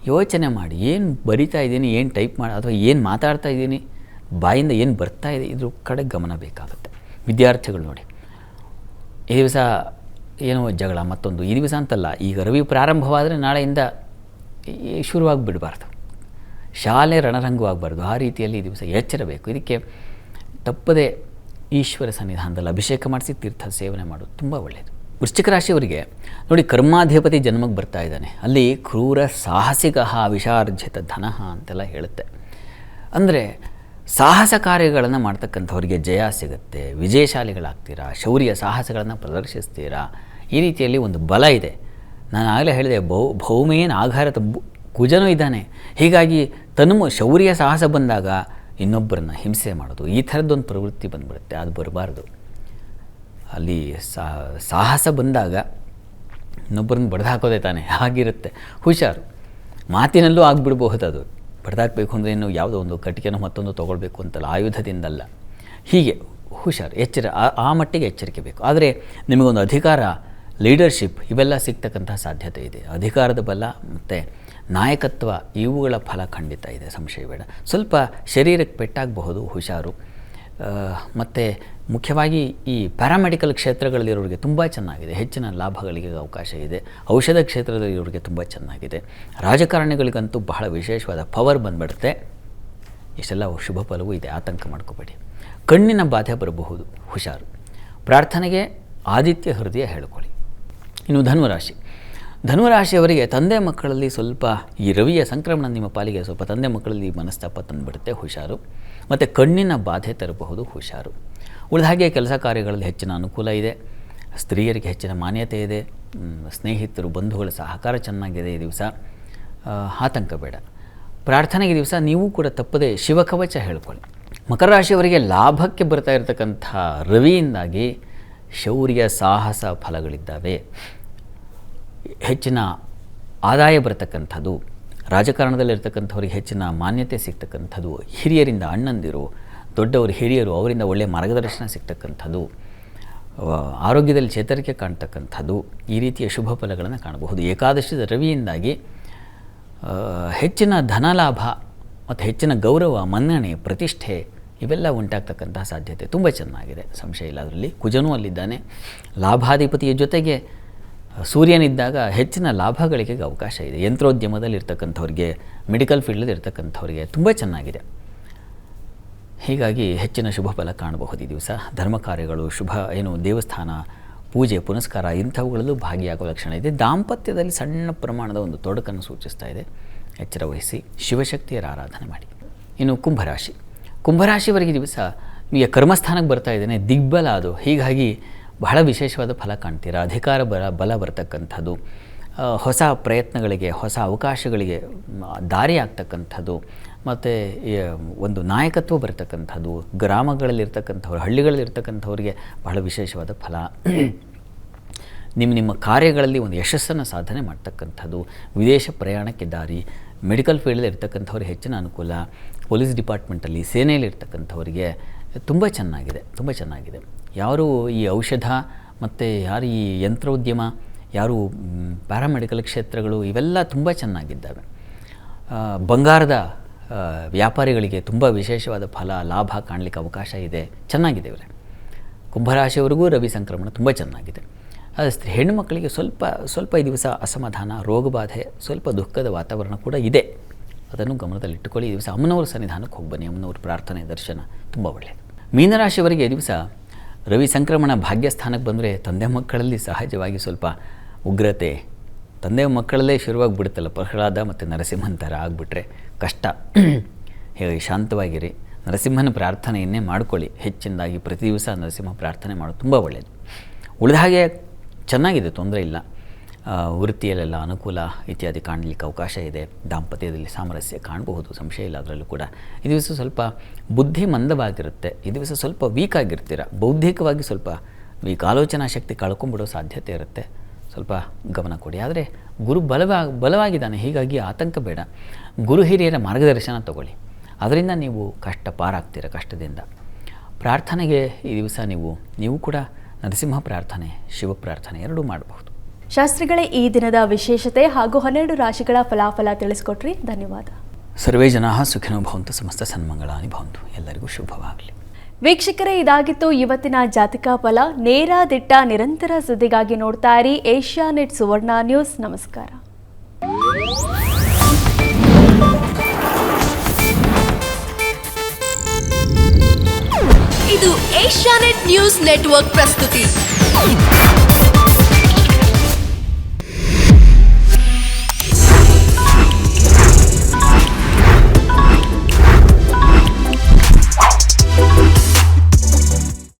ಯೋಚನೆ ಮಾಡಿ, ಏನು ಬರಿತಾ ಇದ್ದೀನಿ, ಏನು ಟೈಪ್ ಮಾಡಿ, ಅಥವಾ ಏನು ಮಾತಾಡ್ತಾ ಇದ್ದೀನಿ, ಬಾಯಿಂದ ಏನು ಬರ್ತಾ ಇದೆ, ಇದ್ರ ಕಡೆ ಗಮನ ಬೇಕಾಗುತ್ತೆ. ವಿದ್ಯಾರ್ಥಿಗಳು ನೋಡಿ. ಈ ದಿವಸ ಏನೋ ಜಗಳ ಮತ್ತೊಂದು. ಈ ದಿವಸ ಅಂತಲ್ಲ, ಈಗ ರವಿ ಪ್ರಾರಂಭವಾದರೆ ನಾಳೆಯಿಂದ ಶುರುವಾಗಿಬಿಡಬಾರ್ದು. ಶಾಲೆ ರಣರಂಗವಾಗಬಾರ್ದು. ಆ ರೀತಿಯಲ್ಲಿ ಈ ದಿವಸ ಎಚ್ಚರಬೇಕು. ಇದಕ್ಕೆ ತಪ್ಪದೆ ಈಶ್ವರ ಸನ್ನಿಧಾನದಲ್ಲಿ ಅಭಿಷೇಕ ಮಾಡಿಸಿ ತೀರ್ಥ ಸೇವನೆ ಮಾಡೋದು ತುಂಬ ಒಳ್ಳೆಯದು. ವೃಶ್ಚಿಕ ರಾಶಿಯವರಿಗೆ ನೋಡಿ, ಕರ್ಮಾಧಿಪತಿ ಜನ್ಮಕ್ಕೆ ಬರ್ತಾ ಇದ್ದಾನೆ. ಅಲ್ಲಿ ಕ್ರೂರ ಸಾಹಸಿಕ ವಿಷಾರ್ಜಿತ ಧನಃ ಅಂತೆಲ್ಲ ಹೇಳುತ್ತೆ. ಅಂದರೆ ಸಾಹಸ ಕಾರ್ಯಗಳನ್ನು ಮಾಡ್ತಕ್ಕಂಥವ್ರಿಗೆ ಜಯ ಸಿಗುತ್ತೆ. ವಿಜಯಶಾಲಿಗಳಾಗ್ತೀರಾ ಶೌರ್ಯ ಸಾಹಸಗಳನ್ನು ಪ್ರದರ್ಶಿಸ್ತೀರಾ, ಈ ರೀತಿಯಲ್ಲಿ ಒಂದು ಬಲ ಇದೆ. ನಾನು ಆಗಲೇ ಹೇಳಿದೆ, ಭೌ, ಭೌಮೇನ ಆಘಾರದ ಬು- ಕುಜನೂ ಇದ್ದಾನೆ. ಹೀಗಾಗಿ ತನ್ನ ಶೌರ್ಯ ಸಾಹಸ ಬಂದಾಗ ಇನ್ನೊಬ್ಬರನ್ನ ಹಿಂಸೆ ಮಾಡೋದು, ಈ ಥರದ್ದೊಂದು ಪ್ರವೃತ್ತಿ ಬಂದ್ಬಿಡುತ್ತೆ, ಅದು ಬರಬಾರ್ದು. ಅಲ್ಲಿ ಸಾಹಸ ಬಂದಾಗ ಇನ್ನೊಬ್ಬರನ್ನ ಬಡ್ದು ಹಾಕೋದೇ ತಾನೆ, ಹಾಗಿರುತ್ತೆ. ಹುಷಾರು. ಮಾತಿನಲ್ಲೂ ಆಗಿಬಿಡ್ಬಹುದು ಅದು. ಬಡ್ದಾಕಬೇಕು ಅಂದರೆ ಇನ್ನು ಯಾವುದೋ ಒಂದು ಕಟ್ಟಿಗೆನೋ ಮತ್ತೊಂದು ತೊಗೊಳ್ಬೇಕು ಅಂತಲ್ಲ, ಆಯುಧದಿಂದಲ್ಲ. ಹೀಗೆ, ಹುಷಾರು, ಎಚ್ಚರ ಆ ಮಟ್ಟಿಗೆ ಎಚ್ಚರಿಕೆ ಬೇಕು. ಆದರೆ ನಿಮಗೊಂದು ಅಧಿಕಾರ ಲೀಡರ್ಶಿಪ್ ಇವೆಲ್ಲ ಸಿಗ್ತಕ್ಕಂಥ ಸಾಧ್ಯತೆ ಇದೆ. ಅಧಿಕಾರದ ಬಲ ಮತ್ತು ನಾಯಕತ್ವ ಇವುಗಳ ಫಲ ಖಂಡಿತ ಇದೆ. ಸಂಶಯ ಬೇಡ. ಸ್ವಲ್ಪ ಶರೀರಕ್ಕೆ ಪೆಟ್ಟಾಗಬಹುದು, ಹುಷಾರು. ಮತ್ತು ಮುಖ್ಯವಾಗಿ ಈ ಪ್ಯಾರಾಮೆಡಿಕಲ್ ಕ್ಷೇತ್ರಗಳಲ್ಲಿರೋರಿಗೆ ತುಂಬ ಚೆನ್ನಾಗಿದೆ. ಹೆಚ್ಚಿನ ಲಾಭಗಳಿಗೆ ಅವಕಾಶ ಇದೆ. ಔಷಧ ಕ್ಷೇತ್ರದಲ್ಲಿರೋರಿಗೆ ತುಂಬ ಚೆನ್ನಾಗಿದೆ. ರಾಜಕಾರಣಿಗಳಿಗಂತೂ ಬಹಳ ವಿಶೇಷವಾದ ಪವರ್ ಬಂದ್ಬಿಡುತ್ತೆ. ಇಷ್ಟೆಲ್ಲ ಶುಭ ಫಲವೂ ಇದೆ. ಆತಂಕ ಮಾಡ್ಕೋಬೇಡಿ. ಕಣ್ಣಿನ ಬಾಧೆ ಬರಬಹುದು. ಹುಷಾರು. ಪ್ರಾರ್ಥನೆಗೆ ಆದಿತ್ಯ ಹೃದಯ ಹೇಳ್ಕೊಳ್ಳಿ. ಇನ್ನು ಧನುರಾಶಿ. ಧನುರಾಶಿಯವರಿಗೆ ತಂದೆ ಮಕ್ಕಳಲ್ಲಿ ಸ್ವಲ್ಪ ಈ ರವಿಯ ಸಂಕ್ರಮಣ ನಿಮ್ಮ ಪಾಲಿಗೆ ಸ್ವಲ್ಪ ತಂದೆ ಮಕ್ಕಳಲ್ಲಿ ಮನಸ್ತಾಪ ತಂದುಬಿಡುತ್ತೆ, ಹುಷಾರು. ಮತ್ತು ಕಣ್ಣಿನ ಬಾಧೆ ತರಬಹುದು, ಹುಷಾರು. ಉಳಿದ ಹಾಗೆ ಕೆಲಸ ಕಾರ್ಯಗಳಲ್ಲಿ ಹೆಚ್ಚಿನ ಅನುಕೂಲ ಇದೆ. ಸ್ತ್ರೀಯರಿಗೆ ಹೆಚ್ಚಿನ ಮಾನ್ಯತೆ ಇದೆ. ಸ್ನೇಹಿತರು, ಬಂಧುಗಳ, ಸಹಕಾರ ಚೆನ್ನಾಗಿದೆ ಈ ದಿವಸ. ಆತಂಕ ಬೇಡ. ಪ್ರಾರ್ಥನೆಗೆ ದಿವಸ ನೀವು ಕೂಡ ತಪ್ಪದೆ ಶಿವಕವಚ ಹೇಳ್ಕೊಳ್ಳಿ. ಮಕರ ರಾಶಿಯವರಿಗೆ ಲಾಭಕ್ಕೆ ಬರ್ತಾ ಇರತಕ್ಕಂಥ ರವಿಯಿಂದಾಗಿ ಶೌರ್ಯ, ಸಾಹಸ, ಫಲಗಳಿದ್ದಾವೆ. ಹೆಚ್ಚಿನ ಆದಾಯ ಬರತಕ್ಕಂಥದ್ದು, ರಾಜಕಾರಣದಲ್ಲಿರ್ತಕ್ಕಂಥವ್ರಿಗೆ ಹೆಚ್ಚಿನ ಮಾನ್ಯತೆ ಸಿಗ್ತಕ್ಕಂಥದ್ದು, ಹಿರಿಯರಿಂದ ಅಣ್ಣಂದಿರು, ದೊಡ್ಡವರು, ಹಿರಿಯರು ಅವರಿಂದ ಒಳ್ಳೆಯ ಮಾರ್ಗದರ್ಶನ ಸಿಗ್ತಕ್ಕಂಥದ್ದು ಆರೋಗ್ಯದಲ್ಲಿ ಚೇತರಿಕೆ ಕಾಣ್ತಕ್ಕಂಥದ್ದು, ಈ ರೀತಿಯ ಶುಭ ಫಲಗಳನ್ನು ಕಾಣಬಹುದು. ಏಕಾದಶಿ ರವಿಯಿಂದಾಗಿ ಹೆಚ್ಚಿನ ಧನಲಾಭ ಮತ್ತು ಹೆಚ್ಚಿನ ಗೌರವ, ಮನ್ನಣೆ, ಪ್ರತಿಷ್ಠೆ ಇವೆಲ್ಲ ಉಂಟಾಗ್ತಕ್ಕಂತಹ ಸಾಧ್ಯತೆ. ತುಂಬ ಚೆನ್ನಾಗಿದೆ. ಸಂಶಯ ಇಲ್ಲ ಅದರಲ್ಲಿ. ಕುಜನೂ ಅಲ್ಲಿದ್ದಾನೆ. ಲಾಭಾಧಿಪತಿಯ ಜೊತೆಗೆ ಸೂರ್ಯನಿದ್ದಾಗ ಹೆಚ್ಚಿನ ಲಾಭಗಳಿಗೆ ಅವಕಾಶ ಇದೆ. ಯಂತ್ರೋದ್ಯಮದಲ್ಲಿ ಇರ್ತಕ್ಕಂಥವ್ರಿಗೆ ಮೆಡಿಕಲ್ ಫೀಲ್ಡಲ್ಲಿ ಇರ್ತಕ್ಕಂಥವ್ರಿಗೆ ತುಂಬ ಚೆನ್ನಾಗಿದೆ. ಹೀಗಾಗಿ ಹೆಚ್ಚಿನ ಶುಭ ಫಲ ಕಾಣಬಹುದು ಈ ದಿವಸ. ಧರ್ಮ ಕಾರ್ಯಗಳು, ಶುಭ, ಏನು ದೇವಸ್ಥಾನ, ಪೂಜೆ, ಪುನಸ್ಕಾರ ಇಂಥವುಗಳಲ್ಲೂ ಭಾಗಿಯಾಗುವ ಲಕ್ಷಣ ಇದೆ. ದಾಂಪತ್ಯದಲ್ಲಿ ಸಣ್ಣ ಪ್ರಮಾಣದ ಒಂದು ತೊಡಕನ್ನು ಸೂಚಿಸ್ತಾ ಇದೆ. ಎಚ್ಚರ ವಹಿಸಿ, ಶಿವಶಕ್ತಿಯರ ಆರಾಧನೆ ಮಾಡಿ. ಇನ್ನು ಕುಂಭರಾಶಿ. ಕುಂಭರಾಶಿವರೆಗೆ ದಿವಸ ಈಗ ಕರ್ಮಸ್ಥಾನಕ್ಕೆ ಬರ್ತಾ ಇದ್ದೇನೆ, ದಿಗ್ಬಲ ಅದು. ಹೀಗಾಗಿ ಬಹಳ ವಿಶೇಷವಾದ ಫಲ ಕಾಣ್ತೀರಾ? ಅಧಿಕಾರ ಬಲ ಬಲ ಬರ್ತಕ್ಕಂಥದ್ದು ಹೊಸ ಪ್ರಯತ್ನಗಳಿಗೆ, ಹೊಸ ಅವಕಾಶಗಳಿಗೆ ದಾರಿ ಆಗ್ತಕ್ಕಂಥದ್ದು ಮತ್ತು ಒಂದು ನಾಯಕತ್ವ ಬರ್ತಕ್ಕಂಥದ್ದು, ಗ್ರಾಮಗಳಲ್ಲಿರ್ತಕ್ಕಂಥವ್ರು, ಹಳ್ಳಿಗಳಲ್ಲಿರ್ತಕ್ಕಂಥವ್ರಿಗೆ ಬಹಳ ವಿಶೇಷವಾದ ಫಲ. ನಿಮ್ಮ ನಿಮ್ಮ ಕಾರ್ಯಗಳಲ್ಲಿ ಒಂದು ಯಶಸ್ಸನ್ನು ಸಾಧನೆ ಮಾಡ್ತಕ್ಕಂಥದ್ದು, ವಿದೇಶ ಪ್ರಯಾಣಕ್ಕೆ ದಾರಿ, ಮೆಡಿಕಲ್ ಫೀಲ್ಡಲ್ಲಿ ಇರ್ತಕ್ಕಂಥವ್ರಿಗೆ ಹೆಚ್ಚಿನ ಅನುಕೂಲ, ಪೊಲೀಸ್ ಡಿಪಾರ್ಟ್ಮೆಂಟಲ್ಲಿ ಸೇನೆಯಲ್ಲಿ ಇರ್ತಕ್ಕಂಥವ್ರಿಗೆ ತುಂಬ ಚೆನ್ನಾಗಿದೆ ತುಂಬ ಚೆನ್ನಾಗಿದೆ. ಯಾರು ಈ ಔಷಧ ಮತ್ತು ಯಾರು ಈ ಯಂತ್ರೋದ್ಯಮ, ಯಾರು ಪ್ಯಾರಾಮೆಡಿಕಲ್ ಕ್ಷೇತ್ರಗಳು ಇವೆಲ್ಲ ತುಂಬ ಚೆನ್ನಾಗಿದ್ದಾವೆ. ಬಂಗಾರದ ವ್ಯಾಪಾರಿಗಳಿಗೆ ತುಂಬ ವಿಶೇಷವಾದ ಫಲ, ಲಾಭ ಕಾಣಲಿಕ್ಕೆ ಅವಕಾಶ ಇದೆ. ಚೆನ್ನಾಗಿದೆ ಇವರೇ. ಕುಂಭರಾಶಿಯವರೆಗೂ ರವಿ ಸಂಕ್ರಮಣ ತುಂಬ ಚೆನ್ನಾಗಿದೆ. ಆದರೆ ಹೆಣ್ಣು ಮಕ್ಕಳಿಗೆ ಸ್ವಲ್ಪ ಸ್ವಲ್ಪ ಈ ದಿವಸ ಅಸಮಾಧಾನ, ರೋಗಬಾಧೆ, ಸ್ವಲ್ಪ ದುಃಖದ ವಾತಾವರಣ ಕೂಡ ಇದೆ. ಅದನ್ನು ಗಮನದಲ್ಲಿಟ್ಟುಕೊಳ್ಳಿ. ಈ ದಿವಸ ಅಮ್ಮನವರ ಸನ್ನಿಧಾನಕ್ಕೆ ಹೋಗಿ ಬನ್ನಿ. ಅಮ್ಮನವ್ರ ಪ್ರಾರ್ಥನೆ, ದರ್ಶನ ತುಂಬ ಒಳ್ಳೆಯದು. ಮೀನರಾಶಿಯವರಿಗೆ ಈ ದಿವಸ ರವಿ ಸಂಕ್ರಮಣ ಭಾಗ್ಯಸ್ಥಾನಕ್ಕೆ ಬಂದರೆ ತಂದೆ ಮಕ್ಕಳಲ್ಲಿ ಸಹಜವಾಗಿ ಸ್ವಲ್ಪ ಉಗ್ರತೆ. ತಂದೆ ಮಕ್ಕಳಲ್ಲೇ ಶುರುವಾಗಿ ಬಿಡುತ್ತಲ್ಲ, ಪ್ರಹ್ಲಾದ ಮತ್ತು ನರಸಿಂಹನ ಥರ ಆಗಿಬಿಟ್ರೆ ಕಷ್ಟ. ಹೇಳಿ, ಶಾಂತವಾಗಿರಿ. ನರಸಿಂಹನ ಪ್ರಾರ್ಥನೆಯನ್ನೇ ಮಾಡ್ಕೊಳ್ಳಿ. ಹೆಚ್ಚಿನದಾಗಿ ಪ್ರತಿ ದಿವಸ ನರಸಿಂಹ ಪ್ರಾರ್ಥನೆ ಮಾಡೋದು ತುಂಬ ಒಳ್ಳೆಯದು ಉಳಿದ ಹಾಗೆ ಚೆನ್ನಾಗಿದೆ, ತೊಂದರೆ ಇಲ್ಲ. ವೃತ್ತಿಯಲ್ಲೆಲ್ಲ ಅನುಕೂಲ ಇತ್ಯಾದಿ ಕಾಣಲಿಕ್ಕೆ ಅವಕಾಶ ಇದೆ. ದಾಂಪತ್ಯದಲ್ಲಿ ಸಾಮರಸ್ಯ ಕಾಣಬಹುದು, ಸಂಶಯ ಇಲ್ಲ, ಅದರಲ್ಲೂ ಕೂಡ. ಈ ದಿವಸ ಸ್ವಲ್ಪ ಬುದ್ಧಿ ಮಂದವಾಗಿರುತ್ತೆ. ಈ ದಿವಸ ಸ್ವಲ್ಪ ವೀಕ್ ಆಗಿರ್ತೀರ. ಬೌದ್ಧಿಕವಾಗಿ ಸ್ವಲ್ಪ ವೀಕ್ ಆಲೋಚನಾ ಶಕ್ತಿ ಕಳ್ಕೊಂಬಿಡೋ ಸಾಧ್ಯತೆ ಇರುತ್ತೆ. ಸ್ವಲ್ಪ ಗಮನ ಕೊಡಿ. ಆದರೆ ಗುರು ಬಲವಾ, ಬಲವಾಗಿದ್ದಾನೆ. ಹೀಗಾಗಿ ಆತಂಕ ಬೇಡ. ಗುರು ಹಿರಿಯರ ಮಾರ್ಗದರ್ಶನ ತಗೊಳ್ಳಿ. ಅದರಿಂದ ನೀವು ಕಷ್ಟ ಪಾರಾಗ್ತೀರ ಕಷ್ಟದಿಂದ. ಪ್ರಾರ್ಥನೆಗೆ ಈ ದಿವಸ ನೀವು ನೀವು ಕೂಡ ನರಸಿಂಹ ಪ್ರಾರ್ಥನೆ, ಶಿವ ಪ್ರಾರ್ಥನೆ ಎರಡೂ ಮಾಡಬಹುದು. ಶಾಸ್ತ್ರಿಗಳೇ ಈ ದಿನದ ವಿಶೇಷತೆ ಹಾಗೂ ಹನ್ನೆರಡು ರಾಶಿಗಳ ಫಲಾಫಲ ತಿಳಿಸ್ಕೊಟ್ರಿ. ಧನ್ಯವಾದ. ಸರ್ವೇ ಜನ ಸುಖಿನೋ ಭವಂತು ಸಮಸ್ತ ಸನ್ಮಂಗಳ ಭವಂತು. ಎಲ್ಲರಿಗೂ ಶುಭವಾಗಲಿ. ವೀಕ್ಷಕರೇ ಇದಾಗಿತ್ತು ಇವತ್ತಿನ ಜಾತಕ ಫಲ. ನೇರ ದಿಟ್ಟ ನಿರಂತರ ಸುದ್ದಿಗಾಗಿ ನೋಡ್ತಾ ಇರಿ. Asianet Suvarna news. ನಮಸ್ಕಾರ. ಇದು ಏಷ್ಯಾನೆಟ್ ನ್ಯೂಸ್ ನೆಟ್ವರ್ಕ್ ಪ್ರಸ್ತುತಿ.